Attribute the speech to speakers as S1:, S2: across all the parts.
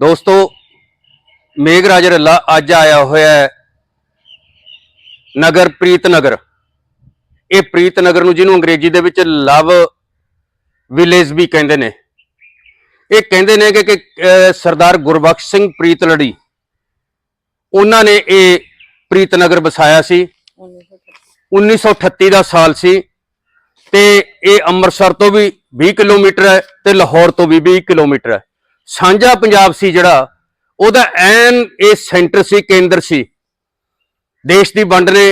S1: ਦੋਸਤੋ ਮੇਘਰਾਜ ਰੱਲਾ ਅੱਜ ਆਇਆ ਹੋਇਆ ਹੈ ਨਗਰ ਪ੍ਰੀਤ ਨਗਰ। ਇਹ ਪ੍ਰੀਤ ਨਗਰ ਨੂੰ ਜਿਹਨੂੰ ਅੰਗਰੇਜ਼ੀ ਦੇ ਵਿੱਚ ਲਵ ਵਿਲੇਜ ਵੀ ਕਹਿੰਦੇ ਨੇ। ਇਹ ਕਹਿੰਦੇ ਨੇ ਕਿ ਸਰਦਾਰ ਗੁਰਬਖਸ਼ ਸਿੰਘ ਪ੍ਰੀਤ ਲੜੀ। ਉਹਨਾਂ ਨੇ ਇਹ ਪ੍ਰੀਤ ਨਗਰ ਵਸਾਇਆ ਸੀ। 1938 ਦਾ ਸਾਲ ਸੀ ਤੇ ਇਹ ਅੰਮ੍ਰਿਤਸਰ ਤੋਂ ਵੀ 20 ਕਿਲੋਮੀਟਰ ਹੈ ਤੇ ਲਾਹੌਰ ਤੋਂ ਵੀ 20 ਕਿਲੋਮੀਟਰ ਹੈ। ਸਾਂਝਾ ਪੰਜਾਬ ਸੀ ਜਿਹੜਾ, ਉਹਦਾ ਐਨ ਇਹ ਸੈਂਟਰ ਸੀ, ਕੇਂਦਰ ਸੀ। ਦੇਸ਼ ਦੀ ਵੰਡ ਨੇ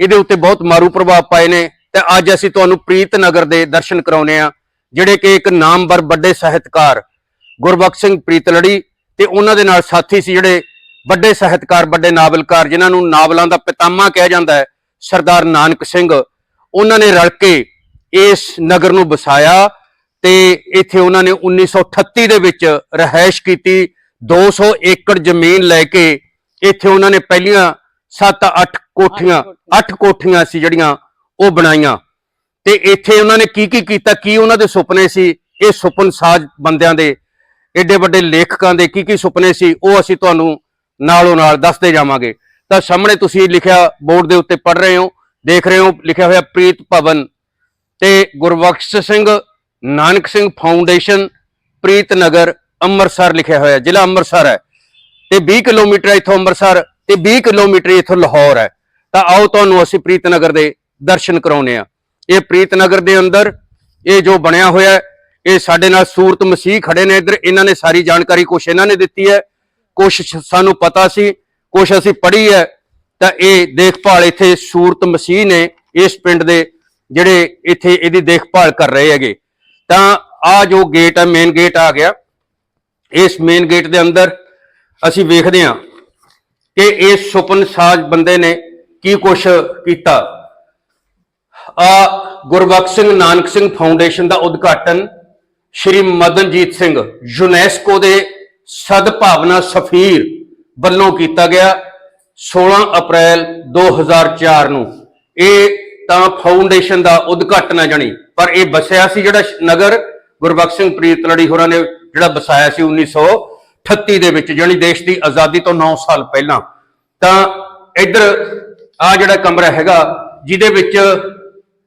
S1: ਇਹਦੇ ਉੱਤੇ ਬਹੁਤ ਮਾਰੂ ਪ੍ਰਭਾਵ ਪਾਏ ਨੇ ਤੇ ਅੱਜ ਅਸੀਂ ਤੁਹਾਨੂੰ ਪ੍ਰੀਤ ਨਗਰ ਦੇ ਦਰਸ਼ਨ ਕਰਾਉਨੇ ਆ ਜਿਹੜੇ ਕਿ ਇੱਕ ਨਾਮਵਰ ਵੱਡੇ ਸਾਹਿਤਕਾਰ ਗੁਰਬਖਸ਼ ਸਿੰਘ ਪ੍ਰੀਤਲੜੀ ਤੇ ਉਹਨਾਂ ਦੇ ਨਾਲ ਸਾਥੀ ਸੀ ਜਿਹੜੇ ਵੱਡੇ ਸਾਹਿਤਕਾਰ, ਵੱਡੇ ਨਾਵਲਕਾਰ, ਜਿਨ੍ਹਾਂ ਨੂੰ ਨਾਵਲਾਂ ਦਾ ਪਿਤਾਮਾ ਕਿਹਾ ਜਾਂਦਾ ਹੈ, ਸਰਦਾਰ ਨਾਨਕ ਸਿੰਘ। ਉਹਨਾਂ ਨੇ ਰਲ ਕੇ ਇਸ ਨਗਰ ਨੂੰ ਵਸਾਇਆ ਤੇ ਇੱਥੇ ਉਹਨਾਂ ਨੇ 1938 ਦੇ ਵਿੱਚ ਰਹਿائش ਕੀਤੀ। 200 ਏਕੜ ਜ਼ਮੀਨ ਲੈ ਕੇ ਇੱਥੇ ਉਹਨਾਂ ਨੇ ਪਹਿਲੀਆਂ 7-8 ਕੋਠੀਆਂ 8 ਕੋਠੀਆਂ। ਸੀ ਜਿਹੜੀਆਂ ਉਹ ਬਣਾਈਆਂ। ਤੇ ਇੱਥੇ ਉਹਨਾਂ ਨੇ ਕੀ ਕੀ ਕੀਤਾ ਕੀ ਉਹਨਾਂ ਦੇ ਸੁਪਨੇ ਸੀ? ਇਹ ਸੁਪਨ ਸਾਜ ਬੰਦਿਆਂ ਦੇ ਐਡੇ ਵੱਡੇ ਲੇਖਕਾਂ ਦੇ ਕੀ ਕੀ ਸੁਪਨੇ ਸੀ ਉਹ ਅਸੀਂ ਤੁਹਾਨੂੰ ਨਾਲੋਂ ਨਾਲ ਦੱਸਦੇ ਜਾਵਾਂਗੇ। ਤਾਂ ਸਾਹਮਣੇ ਤੁਸੀਂ ਲਿਖਿਆ ਬੋਰਡ ਦੇ ਉੱਤੇ ਪੜ ਰਹੇ ਹੋ ਦੇਖ ਰਹੇ ਹੋ ਲਿਖਿਆ ਹੋਇਆ ਪ੍ਰੀਤ ਭਵਨ ਤੇ ਗੁਰਬਖਸ਼ ਸਿੰਘ ਨਾਨਕ ਸਿੰਘ ਫਾਊਂਡੇਸ਼ਨ ਪ੍ਰੀਤ ਨਗਰ, ਅੰਮ੍ਰਿਤਸਰ ਲਿਖਿਆ ਹੋਇਆ ਜ਼ਿਲ੍ਹਾ ਅੰਮ੍ਰਿਤਸਰ ਹੈ। ਤੇ 20 ਕਿਲੋਮੀਟਰ ਇੱਥੋਂ ਅੰਮ੍ਰਿਤਸਰ ਤੇ 20 ਕਿਲੋਮੀਟਰ ਇੱਥੋਂ ਲਾਹੌਰ ਹੈ। ਤਾਂ ਆਓ ਤੁਹਾਨੂੰ ਅਸੀਂ ਪ੍ਰੀਤ ਨਗਰ ਦੇ ਦਰਸ਼ਨ ਕਰਾਉਨੇ ਆ ਇਹ ਪ੍ਰੀਤ ਨਗਰ ਦੇ ਅੰਦਰ ਇਹ ਜੋ ਬਣਿਆ ਹੋਇਆ ਇਹ ਸਾਡੇ ਨਾਲ ਸੂਰਤ ਮਸੀਹ ਖੜੇ ਨੇ ਇੱਧਰ। ਇਹਨਾਂ ਨੇ ਸਾਰੀ ਜਾਣਕਾਰੀ ਕੁਛ ਇਹਨਾਂ ਨੇ ਦਿੱਤੀ ਹੈ। ਕੁਛ ਸਾਨੂੰ ਪਤਾ ਸੀ, ਕੁਛ ਅਸੀਂ ਪੜ੍ਹੀ ਹੈ। ਤਾਂ ਇਹ ਦੇਖਭਾਲ ਇੱਥੇ ਸੂਰਤ ਮਸੀਹ ਨੇ ਇਸ ਪਿੰਡ ਦੇ ਜਿਹੜੇ ਇੱਥੇ ਇਹਦੀ ਦੇਖਭਾਲ ਕਰ ਰਹੇ ਹੈਗੇ। ਤਾਂ ਆ ਜੋ ਗੇਟ ਹੈ ਮੇਨ ਗੇਟ ਆ ਗਿਆ। ਇਸ ਮੇਨ ਗੇਟ ਦੇ ਅੰਦਰ ਅਸੀਂ ਵੇਖਦੇ ਹਾਂ ਕਿ ਇਸ ਸੁਪਨ ਸਾਜ ਬੰਦੇ ਨੇ ਕੀ ਕੁਛ ਕੀਤਾ। ਆ ਗੁਰਬਖਸ਼ ਸਿੰਘ, ਨਾਨਕ ਸਿੰਘ ਫਾਊਂਡੇਸ਼ਨ ਦਾ ਉਦਘਾਟਨ ਸ਼੍ਰੀ ਮਦਨਜੀਤ ਸਿੰਘ ਯੂਨੈਸਕੋ ਦੇ ਸਦਭਾਵਨਾ ਸਫੀਰ ਵੱਲੋਂ ਕੀਤਾ ਗਿਆ। 16 ਅਪ੍ਰੈਲ 2004 ਨੂੰ ਇਹ ਤਾਂ ਫਾਊਂਡੇਸ਼ਨ ਦਾ ਉਦਘਾਟਨ ਹੈ ਜਣੀ। ਪਰ ਇਹ ਬਸਿਆ ਸੀ ਜਿਹੜਾ ਨਗਰ, ਗੁਰਬਖਸ਼ ਸਿੰਘ ਪ੍ਰੀਤ ਲੜੀ ਹੋਰਾਂ ਨੇ ਜਿਹੜਾ ਬਸਾਇਆ ਸੀ 1938 ਦੇ ਵਿੱਚ, ਜਣੀ ਦੇਸ਼ ਦੀ ਆਜ਼ਾਦੀ ਤੋਂ 9 ਸਾਲ ਪਹਿਲਾਂ। ਤਾਂ ਇੱਧਰ ਆ ਜਿਹੜਾ ਕਮਰਾ ਹੈਗਾ, ਜਿਹਦੇ ਵਿੱਚ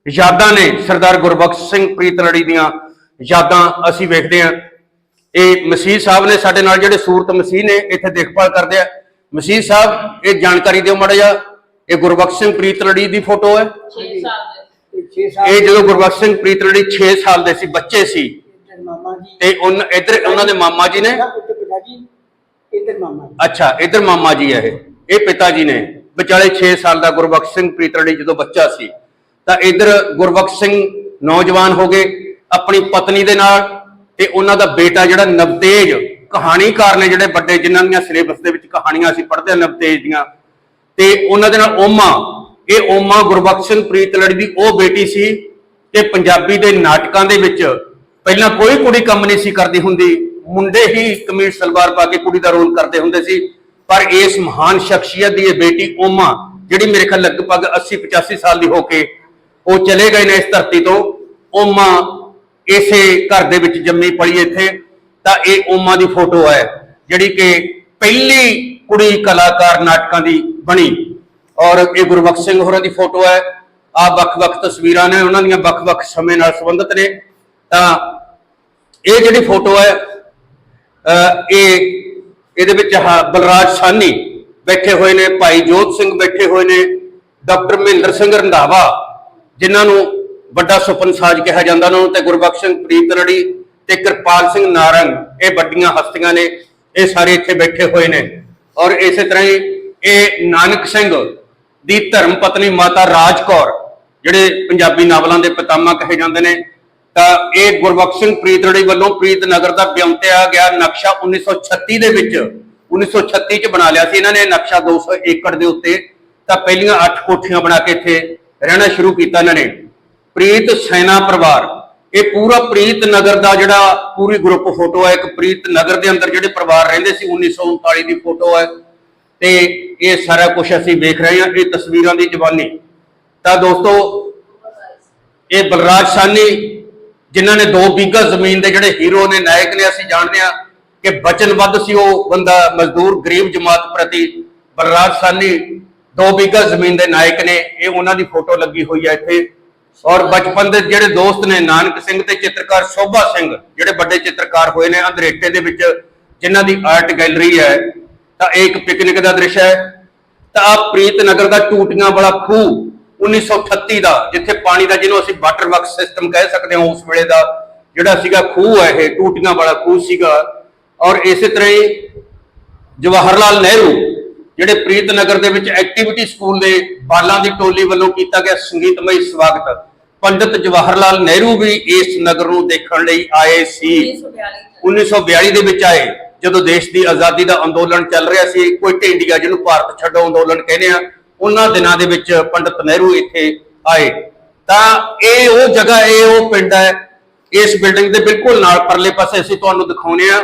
S1: ਯਾਦਾਂ ਨੇ ਸਰਦਾਰ ਗੁਰਬਖਸ਼ ਸਿੰਘ ਪ੍ਰੀਤ ਲੜੀ ਦੀਆਂ ਯਾਦਾਂ ਅਸੀਂ ਵੇਖਦੇ ਹਾਂ। ਇਹ ਮਸੀਹ ਸਾਹਿਬ ਨੇ ਸਾਡੇ ਨਾਲ ਜਿਹੜੇ ਸੂਰਤ ਮਸੀਹ ਨੇ, ਇੱਥੇ ਦੇਖਭਾਲ ਕਰਦੇ ਆ। ਮਸੀਹ ਸਾਹਿਬ, ਇਹ ਜਾਣਕਾਰੀ ਦਿਓ ਮਾੜਾ ਜਿਹਾ। ਇਹ ਗੁਰਬਖਸ਼ ਸਿੰਘ ਪ੍ਰੀਤਲੜੀ ਦੀ ਫੋਟੋ ਹੈ। ਇਹ ਜਦੋਂ ਗੁਰਬਖਸ਼ ਸਿੰਘ ਪ੍ਰੀਤਲੜੀ 6 ਸਾਲ ਦੇ ਸੀ, ਬੱਚੇ ਸੀ।
S2: ਮਾਮਾ ਜੀ
S1: ਤੇ ਉਨ, ਇੱਧਰ ਉਹਨਾਂ ਦੇ ਮਾਮਾ ਜੀ ਨੇ?
S2: ਉੱਤੇ ਮਾਮਾ ਜੀ
S1: ਅੱਛਾ, ਇੱਧਰ ਮਾਮਾ ਜੀ ਹੈ ਇਹ। ਇਹ ਪਿਤਾ ਜੀ ਨੇ। ਵਿਚਾਲੇ 6 ਸਾਲ ਦਾ ਗੁਰਬਖਸ਼ ਸਿੰਘ ਪ੍ਰੀਤਲੜੀ ਜਦੋਂ ਬੱਚਾ ਸੀ, ਤਾਂ ਇੱਧਰ ਗੁਰਬਖਸ਼ ਸਿੰਘ ਨੌਜਵਾਨ ਹੋ ਗਏ ਆਪਣੀ ਪਤਨੀ ਦੇ ਨਾਲ ਤੇ ਉਹਨਾਂ ਦਾ ਬੇਟਾ ਜਿਹੜਾ ਨਵਤੇਜ, ਕਹਾਣੀਕਾਰ ਨੇ ਜਿਹੜੇ ਵੱਡੇ, ਜਿਨ੍ਹਾਂ ਦੀਆਂ ਸਿਲੇਬਸ ਦੇ ਵਿੱਚ ਕਹਾਣੀਆਂ ਅਸੀਂ ਪੜ੍ਹਦੇ ਹਾਂ, ਨਵਤੇਜ ਦੀਆਂ। ਤੇ ਉਹਨਾਂ ਦੇ ਨਾਲ ਓਮਾ ਇਹ ਓਮਾ ਗੁਰਬਖਸ਼ ਸਿੰਘ ਪ੍ਰੀਤਲੜੀ ਦੀ ਉਹ ਬੇਟੀ ਸੀ ਕਿ ਪੰਜਾਬੀ ਦੇ ਨਾਟਕਾਂ ਦੇ ਵਿੱਚ ਪਹਿਲਾਂ ਕੋਈ ਕੁੜੀ ਕੰਮ ਨਹੀਂ ਸੀ ਕਰਦੀ ਹੁੰਦੀ, ਮੁੰਡੇ ਹੀ ਕਮੀਜ਼ ਸਲਵਾਰ ਪਾ ਕੇ ਕੁੜੀ ਦਾ ਰੋਲ ਕਰਦੇ ਹੁੰਦੇ ਸੀ, ਪਰ ਇਸ ਮਹਾਨ ਸ਼ਖਸੀਅਤ ਦੀ ਇਹ ਬੇਟੀ ਓਮਾ ਜਿਹੜੀ ਮੇਰੇ ਖਿਆਲ ਲਗਭਗ 80 85 ਸਾਲ ਦੀ ਹੋ ਕੇ ਉਹ ਚਲੇ ਗਏ ਨੇ ਇਸ ਧਰਤੀ ਤੋਂ ਓਮਾ ਇਸੇ ਘਰ ਦੇ ਵਿੱਚ ਜੰਮੀ ਪਲੀ ਇੱਥੇ, ਤਾਂ ਇਹ ਓਮਾ ਦੀ ਫੋਟੋ ਹੈ, ਜਿਹੜੀ ਕਿ ਪਹਿਲੀ ਕੁੜੀ ਕਲਾਕਾਰ ਨਾਟਕਾਂ ਦੀ ਬਣੀ। ਔਰ ਇਹ ਗੁਰਬਖਸ਼ ਸਿੰਘ ਹੋਰਾਂ ਦੀ ਫੋਟੋ ਹੈ। ਆ ਵੱਖ-ਵੱਖ ਤਸਵੀਰਾਂ ਨੇ, ਉਹਨਾਂ ਦੀਆਂ ਵੱਖ-ਵੱਖ ਸਮੇਂ ਨਾਲ ਸੰਬੰਧਿਤ ਨੇ। ਤਾਂ ਇਹ ਜਿਹੜੀ ਫੋਟੋ ਹੈ ਇਹ, ਇਹਦੇ ਵਿੱਚ ਆਹ ਬਲਰਾਜ ਸਾਨੀ ਬੈਠੇ ਹੋਏ ਨੇ, ਭਾਈ ਜੋਤ ਸਿੰਘ ਬੈਠੇ ਹੋਏ ਨੇ, ਡਾਕਟਰ ਮਹਿੰਦਰ ਸਿੰਘ ਰੰਧਾਵਾ, ਜਿਨ੍ਹਾਂ ਨੂੰ ਵੱਡਾ ਸੁਪਨ ਸਾਜ ਕਿਹਾ ਜਾਂਦਾ ਉਹਨਾਂ ਨੂੰ, ਤੇ ਗੁਰਬਖਸ਼ ਸਿੰਘ ਪ੍ਰੀਤਲੜੀ ਤੇ ਕਿਰਪਾਲ ਸਿੰਘ ਨਾਰੰਗ, ਇਹ ਵੱਡੀਆਂ ਹਸਤੀਆਂ ਨੇ, ਇਹ ਸਾਰੇ ਇੱਥੇ ਬੈਠੇ ਹੋਏ ਨੇ। ਔਰ ਇਸੇ ਤਰ੍ਹਾਂ ਹੀ ਇਹ ਨਾਨਕ ਸਿੰਘ ਦੀ ਧਰਮ ਪਤਨੀ ਮਾਤਾ ਰਾਜ ਕੌਰ, ਜਿਹੜੇ ਪੰਜਾਬੀ ਨਾਵਲਾਂ ਦੇ ਪਿਤਾਮਾ ਕਹੇ ਜਾਂਦੇ ਨੇ, ਤਾਂ ਇਹ ਗੁਰਬਖਸ਼ ਸਿੰਘ ਪ੍ਰੀਤਲੜੀ ਵੱਲੋਂ ਪ੍ਰੀਤ ਨਗਰ ਦਾ ਵਿਅੰਤਿਆ ਗਿਆ। ਨਕਸ਼ਾ 1936 ਦੇ ਵਿੱਚ 1936 ਚ ਬਣਾ ਲਿਆ ਸੀ ਇਹਨਾਂ ਨੇ। ਇਹ ਨਕਸ਼ਾ 200 ਏਕੜ ਦੇ ਉੱਤੇ ਤਾਂ ਪਹਿਲੀਆਂ 8 ਕੋਠੀਆਂ ਬਣਾ ਕੇ ਇੱਥੇ ਰਹਿਣਾ ਸ਼ੁਰੂ ਕੀਤਾ ਇਹਨਾਂ ਨੇ। ਪ੍ਰੀਤ ਸੈਨਾ ਪਰਿਵਾਰ। ਇਹ ਪੂਰਾ ਪ੍ਰੀਤ ਨਗਰ ਦਾ ਜਿਹੜਾ ਪੂਰੀ ਗਰੁੱਪ ਫੋਟੋ ਹੈ ਇੱਕ ਪ੍ਰੀਤ ਨਗਰ ਦੇ ਅੰਦਰ ਜਿਹੜੇ ਪਰਿਵਾਰ ਰਹਿੰਦੇ ਸੀ 1939 ਦੀ ਫੋਟੋ ਹੈ ਤੇ ਇਹ ਸਾਰਾ ਕੁਝ ਅਸੀਂ ਵੇਖ ਰਹੇ ਹਾਂ, ਇਹ ਤਸਵੀਰਾਂ ਦੀ ਜਵਾਨੀ। ਤਾਂ ਦੋਸਤੋ, ਇਹ ਬਲਰਾਜ ਸਾਨੀ ਜਿਨ੍ਹਾਂ ਨੇ ਦੋ ਬੀਘਾ ਜ਼ਮੀਨ ਦੇ ਜਿਹੜੇ ਹੀਰੋ ਨੇ, ਨਾਇਕ ਨੇ, ਅਸੀਂ ਜਾਣਦੇ ਹਾਂ ਕਿ ਬਚਨਬੱਧ ਸੀ ਉਹ ਬੰਦਾ, ਮਜ਼ਦੂਰ, ਗਰੀਬ ਜਮਾਤ ਪ੍ਰਤੀ ਬਲਰਾਜ ਸਾਨੀ ਦੋ ਬਿਗਾ ਜ਼ਮੀਨ ਦੇ ਨਾਇਕ ਨੇ, ਇਹ ਉਹਨਾਂ ਦੀ ਫੋਟੋ ਲੱਗੀ ਹੋਈ ਹੈ ਇੱਥੇ। ਔਰ ਬਚਪਨ ਦੇ ਜਿਹੜੇ ਦੋਸਤ ਨੇ, ਨਾਨਕ ਸਿੰਘ ਤੇ ਚਿੱਤਰਕਾਰ ਸ਼ੋਭਾ ਸਿੰਘ, ਜਿਹੜੇ ਵੱਡੇ ਚਿੱਤਰਕਾਰ ਹੋਏ ਨੇ ਅੰਦਰੇਟੇ ਦੇ ਵਿੱਚ, ਜਿਨ੍ਹਾਂ ਦੀ ਆਰਟ ਗੈਲਰੀ ਹੈ। ਤਾਂ ਇਹ ਇੱਕ ਪਿਕਨਿਕ ਦਾ ਦ੍ਰਿਸ਼ ਹੈ। ਤਾਂ ਆ ਪ੍ਰੀਤ ਨਗਰ ਦਾ ਟੂਟੀਆਂ ਵਾਲਾ ਖੂਹ 1938 ਦਾ ਜਿੱਥੇ ਪਾਣੀ ਦਾ ਜਿਹਨੂੰ ਅਸੀਂ ਵਾਟਰ ਵਰਕ ਸਿਸਟਮ ਕਹਿ ਸਕਦੇ ਹਾਂ ਉਸ ਵੇਲੇ ਦਾ ਜਿਹੜਾ ਸੀਗਾ ਖੂਹ ਹੈ ਇਹ ਟੂਟੀਆਂ ਵਾਲਾ ਖੂਹ ਸੀਗਾ। ਔਰ ਇਸੇ ਤਰ੍ਹਾਂ ਹੀ ਜਵਾਹਰ ਲਾਲ ਨਹਿਰੂ ਜਿਹੜੇ ਪ੍ਰੀਤ ਨਗਰ ਦੇ ਵਿੱਚ ਐਕਟੀਵਿਟੀ ਸਕੂਲ ਦੇ ਬਾਲਾਂ ਦੀ ਟੋਲੀ ਵੱਲੋਂ ਕੀਤਾ ਗਿਆ ਸੰਗੀਤਮਈ ਸਵਾਗਤ ਪੰਡਿਤ ਜਵਾਹਰ ਲਾਲ ਨਹਿਰੂ ਵੀ ਇਸ ਨਗਰ ਨੂੰ ਦੇਖਣ ਲਈ ਆਏ ਸੀ। 1942 ਦੇ ਵਿੱਚ ਆਏ। ਜਦੋਂ ਦੇਸ਼ ਦੀ ਆਜ਼ਾਦੀ ਦਾ ਅੰਦੋਲਨ ਚੱਲ ਰਿਹਾ ਸੀ, ਕੋਈ ਇੰਡੀਆ ਜਿਹਨੂੰ ਭਾਰਤ ਛੱਡੋ ਅੰਦੋਲਨ ਕਹਿੰਦੇ ਆ, ਉਹਨਾਂ ਦਿਨਾਂ ਦੇ ਵਿੱਚ ਪੰਡਿਤ ਨਹਿਰੂ ਇੱਥੇ ਆਏ। ਤਾਂ ਇਹ ਉਹ ਜਗ੍ਹਾ, ਇਹ ਉਹ ਪਿੰਡ ਹੈ, ਇਸ ਬਿਲਡਿੰਗ ਦੇ ਬਿਲਕੁਲ ਨਾਲ ਪਰਲੇ ਪਾਸੇ ਅਸੀਂ ਤੁਹਾਨੂੰ ਦਿਖਾਉਨੇ ਆ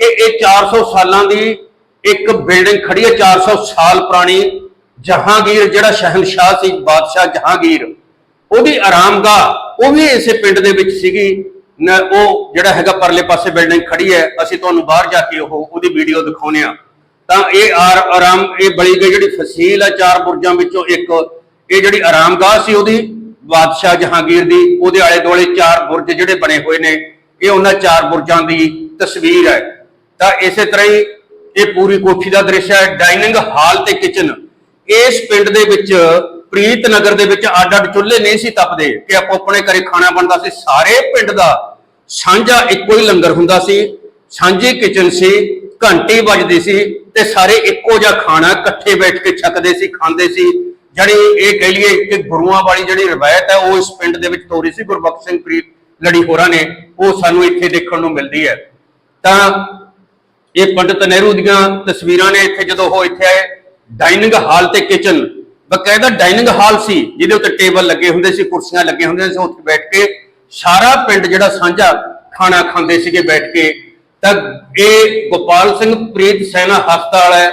S1: ਕਿ ਇਹ 400 ਸਾਲਾਂ ਦੀ ਇੱਕ ਬਿਲਡਿੰਗ ਖੜੀ ਹੈ 400 ਸਾਲ ਪੁਰਾਣੀ ਜਹਾਂਗੀਰ, ਜਿਹੜਾ ਸ਼ਹਿਨशाह ਸੀ, ਬਾਦਸ਼ਾਹ ਜਹਾਂਗੀਰ। ਉਹਦੀ ਆਰਾਮਗਾਹ ਉਹ ਵੀ ਇਸੇ ਪਿੰਡ ਦੇ ਵਿੱਚ ਸੀਗੀ। ਉਹ ਜਿਹੜਾ ਹੈਗਾ ਪਰਲੇ ਪਾਸੇ ਬਿਲਡਿੰਗ ਖੜੀ ਹੈ, ਅਸੀਂ ਤੁਹਾਨੂੰ ਬਾਹਰ ਜਾ ਕੇ ਉਹ, ਉਹਦੀ ਵੀਡੀਓ ਦਿਖਾਉਨੇ ਆ ਤਾਂ ਇਹ ਆਰ- ਆਰਾਮ, ਇਹ ਬੜੀ ਗਈ ਜਿਹੜੀ ਫਸੀਲ ਹੈ ਚਾਰ ਬੁਰਜਾਂ ਵਿੱਚੋਂ ਇੱਕ। ਇਹ ਜਿਹੜੀ ਆਰਾਮਗਾਹ ਸੀ ਉਹਦੀ, ਬਾਦਸ਼ਾਹ ਜਹਾਂਗੀਰ ਦੀ, ਉਹਦੇ ਆਲੇ ਦੁਆਲੇ ਚਾਰ ਬੁਰਜ ਜਿਹੜੇ ਬਣੇ ਹੋਏ ਨੇ, ਇਹ ਉਹਨਾਂ ਚਾਰ ਬੁਰਜਾਂ ਦੀ ਤਸਵੀਰ ਹੈ। ਤਾਂ ਇਸੇ ਤਰ੍ਹਾਂ ਹੀ ਇਹ ਪੂਰੀ ਕੋਠੀ ਦਾ ਦ੍ਰਿਸ਼ ਹੈ ਡਾਈਨਿੰਗ ਹਾਲ ਤੇ ਕਿਚਨ ਇਸ ਪਿੰਡ ਦੇ ਵਿੱਚ, ਪ੍ਰੀਤ ਨਗਰ ਦੇ ਵਿੱਚ ਅੱਡ ਅੱਡ ਚੁੱਲ੍ਹੇ ਨਹੀਂ ਸੀ ਤਪਦੇ, ਕਿ ਆਪੋ ਆਪਣੇ ਘਰੇ ਖਾਣਾ ਬਣਦਾ ਸੀ। ਸਾਰੇ ਪਿੰਡ ਦਾ ਸਾਂਝਾ ਇੱਕੋ ਹੀ ਲੰਗਰ ਹੁੰਦਾ ਸੀ, ਸਾਂਝੀ ਕਿਚਨ ਸੀ, ਘੰਟੇ ਵੱਜਦੀ ਸੀ ਤੇ ਸਾਰੇ ਇੱਕੋ ਜਿਹਾ ਖਾਣਾ ਇਕੱਠੇ ਬੈਠ ਕੇ ਛਕਦੇ ਸੀ, ਖਾਂਦੇ ਸੀ। ਜਿਹੜੀ ਇਹ ਕਹਿ ਲਈਏ ਕਿ ਗੁਰੂਆਂ ਵਾਲੀ ਜਿਹੜੀ ਰਵਾਇਤ ਹੈ, ਉਹ ਇਸ ਪਿੰਡ ਦੇ ਵਿੱਚ ਤੋਰੀ ਸੀ, ਗੁਰਬਖਸ਼ ਸਿੰਘ ਪ੍ਰੀਤ ਲੜੀ ਹੋਰਾਂ ਨੇ, ਉਹ ਸਾਨੂੰ ਇੱਥੇ ਦੇਖਣ ਨੂੰ ਮਿਲਦੀ ਹੈ। ਤਾਂ ਇਹ ਪੰਡਿਤ ਨਹਿਰੂ ਦੀਆਂ ਤਸਵੀਰਾਂ ਨੇ ਇੱਥੇ ਜਦੋਂ ਉਹ ਇੱਥੇ ਆਏ ਡਾਈਨਿੰਗ ਹਾਲ ਤੇ ਕਿਚਨ ਬਕਾਇਦਾ ਡਾਈਨਿੰਗ ਹਾਲ ਸੀ, ਜਿਹਦੇ ਉੱਤੇ ਟੇਬਲ ਲੱਗੇ ਹੁੰਦੇ ਸੀ, ਕੁਰਸੀਆਂ ਲੱਗੀਆਂ ਹੁੰਦੀਆਂ ਸੀ, ਉੱਥੇ ਬੈਠ ਕੇ ਸਾਰਾ ਪਿੰਡ ਜਿਹੜਾ ਸਾਂਝਾ ਖਾਣਾ ਖਾਂਦੇ ਸੀਗੇ ਬੈਠ ਕੇ ਤਾਂ ਇਹ ਗੋਪਾਲ ਸਿੰਘ ਪ੍ਰੀਤ ਸੈਨਾ ਹਸਪਤਾਲ ਹੈ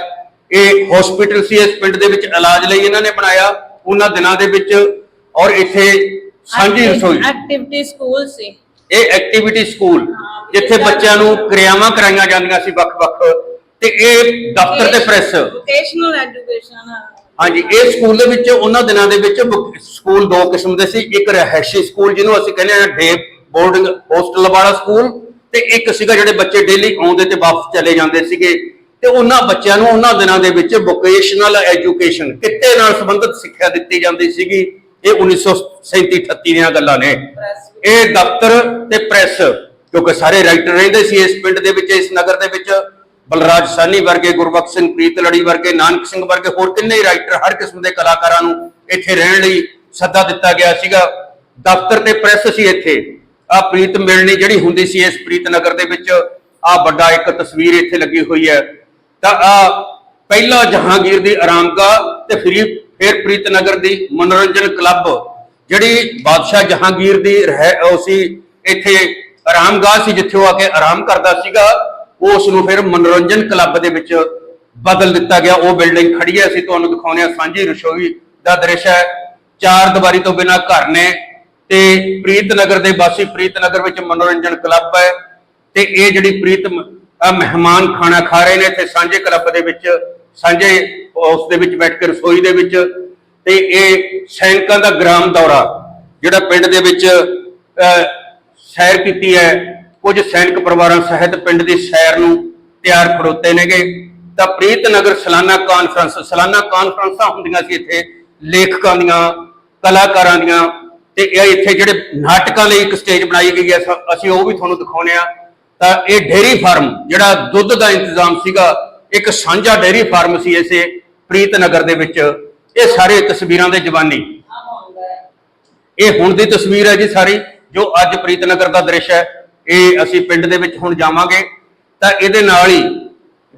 S1: ਇਹ ਹਸਪੀਟਲ ਸੀ ਇਸ ਪਿੰਡ ਦੇ ਵਿੱਚ ਇਲਾਜ ਲਈ ਇਹਨਾਂ ਨੇ ਬਣਾਇਆ ਉਹਨਾਂ ਦਿਨਾਂ ਦੇ ਵਿੱਚ ਔਰ ਇੱਥੇ ਸਾਂਝੀ ਰਸੋਈ।
S3: ਐਕਟੀਵਿਟੀ ਸਕੂਲ ਸੀ।
S1: ਇਹ ਐਕਟੀਵਿਟੀ ਸਕੂਲ ਜਿੱਥੇ ਬੱਚਿਆਂ ਨੂੰ ਕਿਰਿਆਵਾਂ ਕਰਾਈਆਂ ਜਾਂਦੀਆਂ ਸੀ ਵੱਖ-ਵੱਖ ਤੇ ਇਹ ਦਫ਼ਤਰ ਤੇ ਪ੍ਰੈਸ
S3: ਵੋਕੇਸ਼ਨਲ ਐਜੂਕੇਸ਼ਨ
S1: ਹਾਂਜੀ, ਇਹ ਸਕੂਲ ਦੇ ਵਿੱਚ, ਉਹਨਾਂ ਦਿਨਾਂ ਦੇ ਵਿੱਚ ਸਕੂਲ ਦੋ ਕਿਸਮ ਦੇ ਸੀ। ਇੱਕ ਰਹਿਸ਼ੀ ਸਕੂਲ, ਜਿਹਨੂੰ ਅਸੀਂ ਕਹਿੰਦੇ ਹਾਂ ਡੇ ਬੋਰਡਿੰਗ, ਹੋਸਟਲ ਵਾਲਾ ਸਕੂਲ ਤੇ ਇੱਕ ਸੀਗਾ ਜਿਹੜੇ ਬੱਚੇ ਡੇਲੀ ਆਉਂਦੇ ਤੇ ਵਾਪਸ ਚਲੇ ਜਾਂਦੇ ਸੀਗੇ। ਤੇ ਉਹਨਾਂ ਬੱਚਿਆਂ ਨੂੰ ਉਹਨਾਂ ਦਿਨਾਂ ਦੇ ਵਿੱਚ ਵੋਕੇਸ਼ਨਲ ਐਜੂਕੇਸ਼ਨ ਕਿੱਤੇ ਨਾਲ ਸੰਬੰਧਿਤ ਸਿੱਖਿਆ ਦਿੱਤੀ ਜਾਂਦੀ ਸੀਗੀ। ਇਹ 1937 38 ਦੀਆਂ ਗੱਲਾਂ ਨੇ। ਇਹ ਦਫ਼ਤਰ ਤੇ ਪ੍ਰੈਸ ਕਿਉਂਕਿ ਸਾਰੇ ਰਾਈਟਰ ਰਹਿੰਦੇ ਸੀ ਇਸ ਪਿੰਡ ਦੇ ਵਿੱਚ, ਇਸ ਨਗਰ ਦੇ ਵਿੱਚ ਬਲਰਾਜ ਸਾਨੀ ਵਰਗੇ, ਗੁਰਬਖਸ਼ ਸਿੰਘ ਪ੍ਰੀਤ ਲੜੀ ਵਰਗੇ, ਨਾਨਕ ਸਿੰਘ ਵਰਗੇ ਹੋਰ ਕਿੰਨੇ ਹੀ ਰਾਈਟਰ ਹਰ ਕਿਸਮ ਦੇ ਕਲਾਕਾਰਾਂ ਨੂੰ ਇੱਥੇ ਰਹਿਣ ਲਈ ਸੱਦਾ ਦਿੱਤਾ ਗਿਆ ਸੀਗਾ। ਦਫ਼ਤਰ ਤੇ ਪ੍ਰੈਸ ਸੀ ਇੱਥੇ। ਆ ਪ੍ਰੀਤ ਮਿਲਣੀ ਜਿਹੜੀ ਹੁੰਦੀ ਸੀ ਇਸ ਪ੍ਰੀਤ ਨਗਰ ਦੇ ਵਿੱਚ, ਆ ਵੱਡਾ ਇੱਕ ਤਸਵੀਰ ਇੱਥੇ ਲੱਗੀ ਹੋਈ ਹੈ। ਤਾਂ ਆ ਪਹਿਲਾ ਜਹਾਂਗੀਰ ਦੀ ਆਰਾਮਗਾਹ ਤੇ ਫਿਰ ਫਿਰ ਪ੍ਰੀਤ ਨਗਰ ਦੀ ਮਨੋਰੰਜਨ ਕਲੱਬ, ਜਿਹੜੀ ਬਾਦਸ਼ਾਹ ਜਹਾਂਗੀਰ ਦੀ ਰਹਿ ਉਹ ਸੀ, ਇੱਥੇ ਆਰਾਮਗਾਹ ਸੀ, ਜਿੱਥੇ ਉਹ ਆ ਕੇ ਆਰਾਮ ਕਰਦਾ ਸੀਗਾ। ਉਸ ਨੂੰ ਫਿਰ ਮਨੋਰੰਜਨ ਕਲੱਬ ਦੇ ਵਿੱਚ ਬਦਲ ਦਿੱਤਾ ਗਿਆ। ਉਹ ਬਿਲਡਿੰਗ ਖੜੀ ਹੈ ਅਸੀਂ ਤੁਹਾਨੂੰ ਦਿਖਾਉਂਦੇ ਹਾਂ ਸਾਂਝੀ ਰਸੋਈ ਦਾ ਦ੍ਰਿਸ਼ ਹੈ। ਚਾਰ ਦੀਵਾਰੀ ਤੋਂ ਬਿਨਾ ਘਰ ਨੇ ਤੇ ਪ੍ਰੀਤ ਨਗਰ ਦੇ ਵਾਸੀ ਪ੍ਰੀਤ ਨਗਰ ਵਿੱਚ ਮਨੋਰੰਜਨ ਕਲੱਬ ਹੈ ਤੇ ਇਹ ਜਿਹੜੀ ਪ੍ਰੀਤ ਮਹਿਮਾਨ ਖਾਣਾ ਖਾ ਰਹੇ ਨੇ ਇੱਥੇ ਸਾਂਝੇ ਕਲੱਬ ਦੇ ਵਿੱਚ ਸਾਂਝੇ ਉਸ ਦੇ ਵਿੱਚ ਬੈਠ ਕੇ ਰਸੋਈ ਦੇ ਵਿੱਚ ਤੇ ਇਹ ਸੈਨਿਕਾਂ ਦਾ ਗ੍ਰਾਮ ਦੌਰਾ ਜਿਹੜਾ ਪਿੰਡ ਦੇ ਵਿੱਚ ਅਹ, ਸੈਰ ਕੀਤੀ ਹੈ। ਕੁਝ ਸੈਨਿਕ ਪਰਿਵਾਰਾਂ ਸਹਿਤ ਪਿੰਡ ਦੀ ਸੈਰ ਨੂੰ ਤਿਆਰ ਖੜੋਤੇ ਨੇਗੇ। ਤਾਂ ਪ੍ਰੀਤ ਨਗਰ ਸਾਲਾਨਾ ਕਾਨਫਰੰਸ ਸਾਲਾਨਾ ਕਾਨਫਰੰਸਾਂ ਹੁੰਦੀਆਂ ਸੀ ਇੱਥੇ ਲੇਖਕਾਂ ਦੀਆਂ ਕਲਾਕਾਰਾਂ ਦੀਆਂ ਤੇ ਇਹ ਇੱਥੇ ਜਿਹੜੇ ਨਾਟਕਾਂ ਲਈ ਇੱਕ ਸਟੇਜ ਬਣਾਈ ਗਈ ਹੈ ਅਸੀਂ ਉਹ ਵੀ ਤੁਹਾਨੂੰ ਦਿਖਾਉਨੇ ਆ। ਤਾਂ ਇਹ ਡੇਰੀ ਫਾਰਮ ਜਿਹੜਾ ਦੁੱਧ ਦਾ ਇੰਤਜ਼ਾਮ ਸੀਗਾ ਇੱਕ ਸਾਂਝਾ ਡੇਰੀ ਫਾਰਮ ਸੀ ਇਸੇ ਪ੍ਰੀਤ ਨਗਰ ਦੇ ਵਿੱਚ। ਇਹ ਸਾਰੇ ਤਸਵੀਰਾਂ ਦੇ ਜਵਾਨੀ। ਇਹ ਹੁਣ ਦੀ ਤਸਵੀਰ ਹੈ ਜੀ ਸਾਰੀ ਜੋ ਅੱਜ ਪ੍ਰੀਤਨਗਰ ਦਾ ਦ੍ਰਿਸ਼ ਹੈ। ਇਹ ਅਸੀਂ ਪਿੰਡ ਦੇ ਵਿੱਚ ਹੁਣ ਜਾਵਾਂਗੇ, ਤਾਂ ਇਹਦੇ ਨਾਲ ਹੀ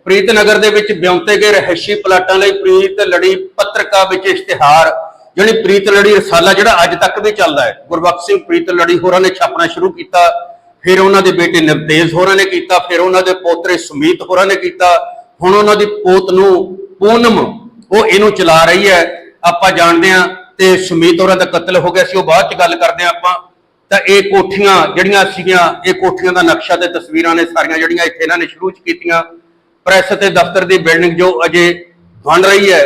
S1: ਪ੍ਰੀਤ ਨਗਰ ਦੇ ਵਿੱਚ ਵਿਉਂਤੇ ਗਏ ਰਹਿਸ਼ੀ ਪਲਾਟਾਂ ਲਈ ਪ੍ਰੀਤ ਲੜੀ ਪੱਤਰਕਾ ਵਿੱਚ ਇਸ਼ਤਿਹਾਰ ਜਿਹੜੀ ਪ੍ਰੀਤ ਲੜੀ ਰਸਾਲਾ ਜਿਹੜਾ ਅੱਜ ਤੱਕ ਵੀ ਚੱਲਦਾ ਹੈ। ਗੁਰਬਖਸ਼ ਸਿੰਘ ਪ੍ਰੀਤ ਲੜੀ ਹੋਰਾਂ ਨੇ ਛਾਪਣਾ ਸ਼ੁਰੂ ਕੀਤਾ, ਫਿਰ ਉਹਨਾਂ ਦੇ ਬੇਟੇ ਨਿਰਤੇਜ ਹੋਰਾਂ ਨੇ ਕੀਤਾ, ਫਿਰ ਉਹਨਾਂ ਦੇ ਪੋਤਰੇ ਸੁਮੀਤ ਹੋਰਾਂ ਨੇ ਕੀਤਾ, ਹੁਣ ਉਹਨਾਂ ਦੀ ਪੋਤ ਨੂੰ ਪੂਨਮ, ਉਹ ਇਹਨੂੰ ਚਲਾ ਰਹੀ ਹੈ। ਆਪਾਂ ਜਾਣਦੇ ਹਾਂ ਤੇ ਸੁਮੀਤ ਹੋਰਾਂ ਦਾ ਕਤਲ ਹੋ ਗਿਆ ਸੀ, ਉਹ ਬਾਅਦ ਚ ਗੱਲ ਕਰਦੇ ਹਾਂ ਆਪਾਂ। ਤਾਂ ਇਹ ਕੋਠੀਆਂ ਜਿਹੜੀਆਂ ਸੀਗੀਆਂ, ਇਹ ਕੋਠੀਆਂ ਦਾ ਨਕਸ਼ਾ ਤੇ ਤਸਵੀਰਾਂ ਨੇ ਸਾਰੀਆਂ ਜਿਹੜੀਆਂ ਇੱਥੇ ਇਹਨਾਂ ਨੇ ਸ਼ੁਰੂ ਚ ਕੀਤੀਆਂ। ਪ੍ਰੈਸ ਤੇ ਦਫ਼ਤਰ ਦੀ ਬਿਲਡਿੰਗ ਜੋ ਅਜੇ ਬਣ ਰਹੀ ਹੈ,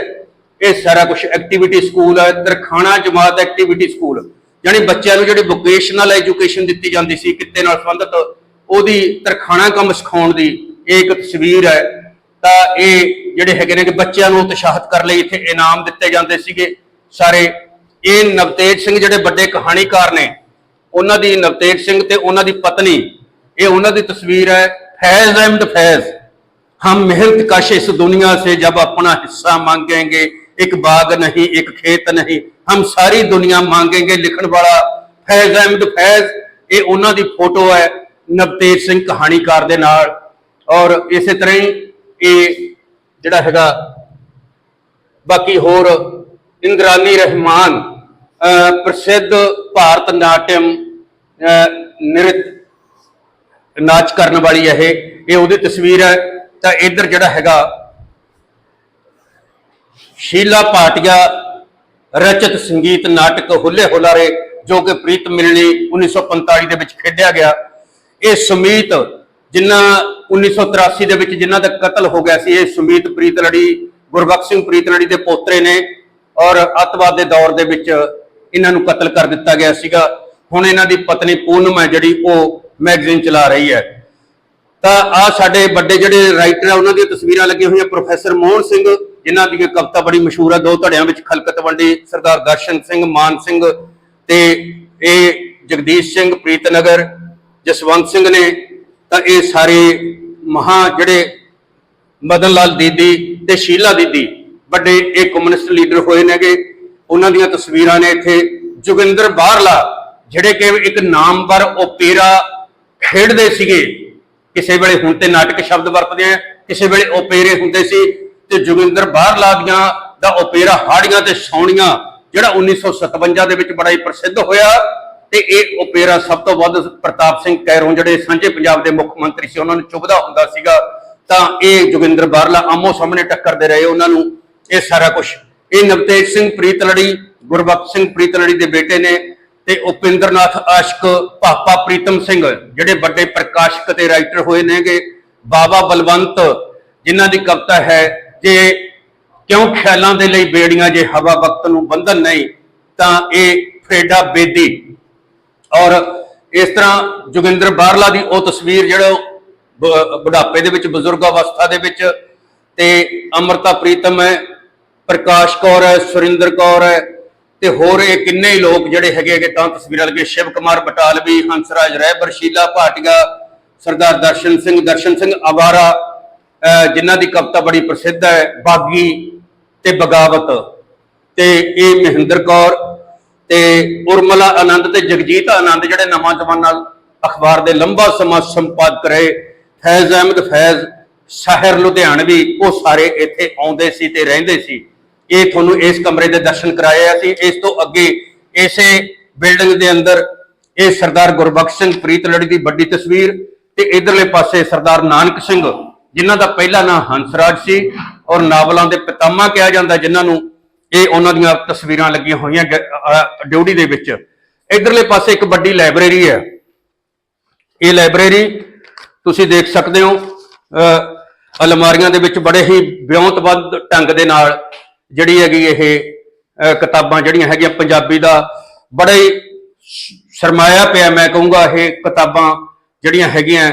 S1: ਇਹ ਸਾਰਾ ਕੁਝ ਐਕਟੀਵਿਟੀ ਸਕੂਲ ਹੈ, ਤਰਖਾਣਾ ਜਮਾਤ ਐਕਟੀਵਿਟੀ ਸਕੂਲ ਯਾਨੀ ਬੱਚਿਆਂ ਨੂੰ ਜਿਹੜੀ ਵੋਕੇਸ਼ਨਲ ਐਜੂਕੇਸ਼ਨ ਦਿੱਤੀ ਜਾਂਦੀ ਸੀ ਕਿੱਤੇ ਨਾਲ ਸੰਬੰਧਿਤ, ਉਹਦੀ ਤਰਖਾਣਾ ਕੰਮ ਸਿਖਾਉਣ ਦੀ ਇਹ ਇੱਕ ਤਸਵੀਰ ਹੈ। ਤਾਂ ਇਹ ਜਿਹੜੇ ਹੈਗੇ ਨੇ ਕਿ ਬੱਚਿਆਂ ਨੂੰ ਉਤਸ਼ਾਹਿਤ ਕਰਨ ਲਈ ਇੱਥੇ ਇਨਾਮ ਦਿੱਤੇ ਜਾਂਦੇ ਸੀਗੇ। ਸਾਰੇ, ਇਹ ਨਵਤੇਜ ਸਿੰਘ ਜਿਹੜੇ ਵੱਡੇ ਕਹਾਣੀਕਾਰ ਨੇ ਉਹਨਾਂ ਦੀ ਨਵਤੇਜ ਸਿੰਘ ਤੇ ਉਹਨਾਂ ਦੀ ਪਤਨੀ, ਇਹ ਉਹਨਾਂ ਦੀ ਤਸਵੀਰ ਹੈ, ਫੈਜ਼ ਅਹਿਮਦ ਫੈਜ਼। ਹਮ ਮਿਹਨਤ ਕਸ਼ ਇਸ ਦੁਨੀਆ ਸੇ, ਜਬ ਆਪਣਾ ਹਿੱਸਾ ਮੰਗेंगे, ਇੱਕ ਬਾਗ ਨਹੀਂ, ਇੱਕ ਖੇਤ ਨਹੀਂ, ਹਮ ਸਾਰੀ ਦੁਨੀਆ ਮੰਗਾਂਗੇ ਲਿਖਣ ਵਾਲਾ ਫੈਜ਼ ਅਹਿਮਦ ਫੈਜ਼, ਇਹ ਉਹਨਾਂ ਦੀ ਫੋਟੋ ਹੈ, ਨਵਤੇਜ ਸਿੰਘ ਕਹਾਣੀਕਾਰ ਦੇ ਨਾਲ। ਔਰ ਇਸੇ ਤਰ੍ਹਾਂ ਹੀ ਇਹ ਜਿਹੜਾ ਹੈਗਾ, ਬਾਕੀ ਹੋਰ, ਇੰਦਰਾਨੀ ਰਹਿਮਾਨ ਪ੍ਰਸਿੱਧ ਭਾਰਤ ਨਾਟਿਅਮ ਨ੍ਰਿਤ ਨਾਚ ਕਰਨ ਵਾਲੀ ਇਹ ਇਹ ਉਹਦੀ ਤਸਵੀਰ ਹੈ। ਤਾਂ ਇੱਧਰ ਜਿਹੜਾ ਹੈਗਾ, ਸ਼ੀਲਾ ਭਾਟੀਆ ਰਚਿਤ ਸੰਗੀਤ ਨਾਟਕ ਹੁੱਲੇ ਹੁਲਾਰੇ ਜੋ ਕਿ ਪ੍ਰੀਤ ਮਿਲਣੀ 1945 ਦੇ ਵਿੱਚ ਖੇਡਿਆ ਗਿਆ। ਇਹ ਸੁਮੀਤ ਜਿਨ੍ਹਾਂ 1983 ਦੇ ਵਿੱਚ ਜਿਨ੍ਹਾਂ ਦਾ ਕਤਲ ਹੋ ਗਿਆ ਸੀ, ਇਹ ਸੁਮੀਤ ਪ੍ਰੀਤ ਲੜੀ, ਗੁਰਬਖਸ਼ ਸਿੰਘ ਪ੍ਰੀਤ ਲੜੀ ਦੇ ਪੋਤਰੇ ਨੇ ਔਰ ਅੱਤਵਾਦ ਦੇ ਦੌਰ ਦੇ ਵਿੱਚ ਇਹਨਾਂ ਨੂੰ ਕਤਲ ਕਰ ਦਿੱਤਾ ਗਿਆ ਸੀਗਾ। ਹੁਣ ਇਹਨਾਂ ਦੀ ਪਤਨੀ ਪੂਨਮ ਹੈ ਜਿਹੜੀ ਉਹ ਮੈਗਜ਼ੀਨ ਚਲਾ ਰਹੀ ਹੈ। ਤਾਂ ਆ ਸਾਡੇ ਵੱਡੇ ਜਿਹੜੇ ਰਾਈਟਰ ਆ, ਉਹਨਾਂ ਦੀਆਂ ਤਸਵੀਰਾਂ ਲੱਗੀਆਂ ਹੋਈਆਂ। ਪ੍ਰੋਫੈਸਰ ਮੋਹਨ ਸਿੰਘ, ਜਿਨ੍ਹਾਂ ਦੀ ਕਵਿਤਾ ਬੜੀ ਮਸ਼ਹੂਰ ਹੈ ਦੋ ਧੜਿਆਂ ਵਿੱਚ ਖਲਕਤ ਵੰਡੀ। ਸਰਦਾਰ ਦਰਸ਼ਨ ਸਿੰਘ ਮਾਨ ਸਿੰਘ ਤੇ ਇਹ ਜਗਦੀਸ਼ ਸਿੰਘ ਪ੍ਰੀਤਨਗਰ ਜਸਵੰਤ ਸਿੰਘ ਨੇ। ਤਾਂ ਇਹ ਸਾਰੇ ਮਹਾ ਜਿਹੜੇ ਮਦਨ ਲਾਲ ਦੀਦੀ ਤੇ ਸ਼ੀਲਾ ਦੀਦੀ, ਵੱਡੇ ਇਹ ਕਮਿਊਨਿਸਟ ਲੀਡਰ ਹੋਏ ਨੇਗੇ। ਉਹਨਾਂ ਦੀਆਂ ਤਸਵੀਰਾਂ ਨੇ ਇੱਥੇ ਜੋਗਿੰਦਰ ਬਾਹਰਲਾ ਜਿਹੜੇ ਕਿ ਇੱਕ ਨਾਮਵਰ ਓਪੇਰਾ ਖੇਡਦੇ ਸੀਗੇ, ਕਿਸੇ ਵੇਲੇ ਹੁਣ ਤੇ ਨਾਟਕ ਸ਼ਬਦ ਵਰਤਦੇ ਆ, ਕਿਸੇ ਵੇਲੇ ਓਪੇਰੇ ਹੁੰਦੇ ਸੀ ਤੇ ਜੋਗਿੰਦਰ ਬਾਹਰਲਾ ਦੀਆਂ ਦਾ ਓਪੇਰਾ ਹਾੜੀਆਂ ਤੇ ਸੌਣੀਆਂ, ਜਿਹੜਾ 1957 ਦੇ ਵਿੱਚ ਬੜਾ ਹੀ ਪ੍ਰਸਿੱਧ ਹੋਇਆ ਤੇ ਇਹ ਓਪੇਰਾ ਸਭ ਤੋਂ ਵੱਧ ਪ੍ਰਤਾਪ ਸਿੰਘ ਕੈਰੋਂ ਜਿਹੜੇ ਸਾਂਝੇ ਪੰਜਾਬ ਦੇ ਮੁੱਖ ਮੰਤਰੀ ਸੀ, ਉਹਨਾਂ ਨੂੰ ਚੁਭਦਾ ਹੁੰਦਾ ਸੀਗਾ। ਤਾਂ ਇਹ ਜੋਗਿੰਦਰ ਬਾਹਰਲਾ ਆਮੋ ਸਾਹਮਣੇ ਟੱਕਰਦੇ ਰਹੇ ਉਹਨਾਂ ਨੂੰ, ਇਹ ਸਾਰਾ ਕੁਝ ਇਹ ਨਵਤੇਜ ਸਿੰਘ ਪ੍ਰੀਤਲੜੀ, ਗੁਰਬਖਸ਼ ਸਿੰਘ ਪ੍ਰੀਤਲੜੀ ਦੇ ਬੇਟੇ ਨੇ ਤੇ ਉਪਿੰਦਰਨਾਥ ਆਸ਼ਕ, ਪਾਪਾ ਪ੍ਰੀਤਮ ਸਿੰਘ, ਜਿਹੜੇ ਵੱਡੇ ਪ੍ਰਕਾਸ਼ਕ ਤੇ ਰਾਈਟਰ ਹੋਏ ਨੇਗੇ, ਬਾਬਾ ਬਲਵੰਤ, ਜਿਨ੍ਹਾਂ ਦੀ ਕਵਿਤਾ ਹੈ, ਜੇ ਕਿਉਂ ਖਿਆਲਾਂ ਦੇ ਲਈ ਬੇੜੀਆਂ, ਜੇ ਹਵਾ ਵਕਤ ਨੂੰ ਬੰਧਨ ਨਹੀਂ, ਤਾਂ ਇਹ ਫੇਡਾ ਬੇਦੀ। ਔਰ ਇਸ ਤਰ੍ਹਾਂ ਜੋਗਿੰਦਰ ਬਾਹਰਲਾ ਦੀ ਉਹ ਤਸਵੀਰ ਜਿਹੜਾ ਬ- ਬੁਢਾਪੇ ਦੇ ਵਿੱਚ, ਬਜ਼ੁਰਗ ਅਵਸਥਾ ਦੇ ਵਿੱਚ, ਤੇ ਅਮਰਤਾ ਪ੍ਰੀਤਮ ਹੈ, ਪ੍ਰਕਾਸ਼ ਕੌਰ ਹੈ, ਸੁਰਿੰਦਰ ਕੌਰ ਹੈ ਤੇ ਹੋਰ ਇਹ ਕਿੰਨੇ ਹੀ ਲੋਕ ਜਿਹੜੇ ਹੈਗੇ ਹੈਗੇ ਤਾਂ ਤਸਵੀਰਾਂ ਲੱਗੇ ਸ਼ਿਵ ਕੁਮਾਰ ਬਟਾਲਵੀ ਹੰਸਰਾਜ ਰਹਿਬਰ ਸ਼ੀਲਾ ਭਾਟੀਆ, ਸਰਦਾਰ ਦਰਸ਼ਨ ਸਿੰਘ ਦਰਸ਼ਨ ਸਿੰਘ ਅਵਾਰਾ ਅਹ ਜਿਨ੍ਹਾਂ ਦੀ ਕਵਿਤਾ ਬੜੀ ਪ੍ਰਸਿੱਧ ਹੈ, ਬਾਗੀ ਤੇ ਬਗਾਵਤ। ਤੇ ਇਹ ਮਹਿੰਦਰ ਕੌਰ ਤੇ ਉਰਮਲਾ ਆਨੰਦ ਤੇ ਜਗਜੀਤ ਆਨੰਦ ਜਿਹੜੇ ਨਵਾਂ ਜ਼ਮਾਨਾ ਅਖਬਾਰ ਦੇ ਲੰਬਾ ਸਮਾਂ ਸੰਪਾਦਕ ਰਹੇ। ਫੈਜ਼ ਅਹਿਮਦ, ਫੈਜ਼ ਸ਼ਹਿਰ ਲੁਧਿਆਣਵੀ ਉਹ ਸਾਰੇ ਇੱਥੇ ਆਉਂਦੇ ਸੀ ਤੇ ਰਹਿੰਦੇ ਸੀ। ਇਹ ਤੁਹਾਨੂੰ ਇਸ ਕਮਰੇ ਦੇ ਦਰਸ਼ਨ ਕਰਾਏ ਆ ਸੀ ਇਸ ਤੋਂ ਅੱਗੇ ਇਸੇ ਬਿਲਡਿੰਗ ਦੇ ਅੰਦਰ ਇਹ ਸਰਦਾਰ ਗੁਰਬਖਸ਼ ਸਿੰਘ ਪ੍ਰੀਤਲੜੀ ਦੀ ਵੱਡੀ ਤਸਵੀਰ ਤੇ ਇਧਰਲੇ ਪਾਸੇ ਸਰਦਾਰ ਨਾਨਕ ਸਿੰਘ, ਜਿਨ੍ਹਾਂ ਦਾ ਪਹਿਲਾ ਨਾਮ ਹੰਸਰਾਜ ਸੀ ਔਰ ਨਾਵਲਾਂ ਦੇ ਪਿਤਾਮਾ ਕਿਹਾ ਜਾਂਦਾ ਜਿਨ੍ਹਾਂ ਨੂੰ ਇਹ ਉਹਨਾਂ ਦੀਆਂ ਤਸਵੀਰਾਂ ਲੱਗੀਆਂ ਹੋਈਆਂ ਗ- ਡਿਊਟੀ ਦੇ ਵਿੱਚ। ਇਧਰਲੇ ਪਾਸੇ ਇੱਕ ਵੱਡੀ ਲਾਇਬ੍ਰੇਰੀ ਹੈ। ਇਹ ਲਾਇਬ੍ਰੇਰੀ ਤੁਸੀਂ ਦੇਖ ਸਕਦੇ ਹੋ, ਅਹ ਅਲਮਾਰੀਆਂ ਦੇ ਵਿੱਚ ਬੜੇ ਹੀ ਵਿਉਂਤਬੱਧ ਢੰਗ ਦੇ ਨਾਲ ਜਿਹੜੀ ਹੈਗੀ ਇਹ ਕਿਤਾਬਾਂ ਜਿਹੜੀਆਂ ਹੈਗੀਆਂ ਪੰਜਾਬੀ ਦਾ ਬੜਾ ਹੀ ਸਰਮਾਇਆ ਪਿਆ ਮੈਂ ਕਹੂੰਗਾ ਇਹ ਕਿਤਾਬਾਂ ਜਿਹੜੀਆਂ ਹੈਗੀਆਂ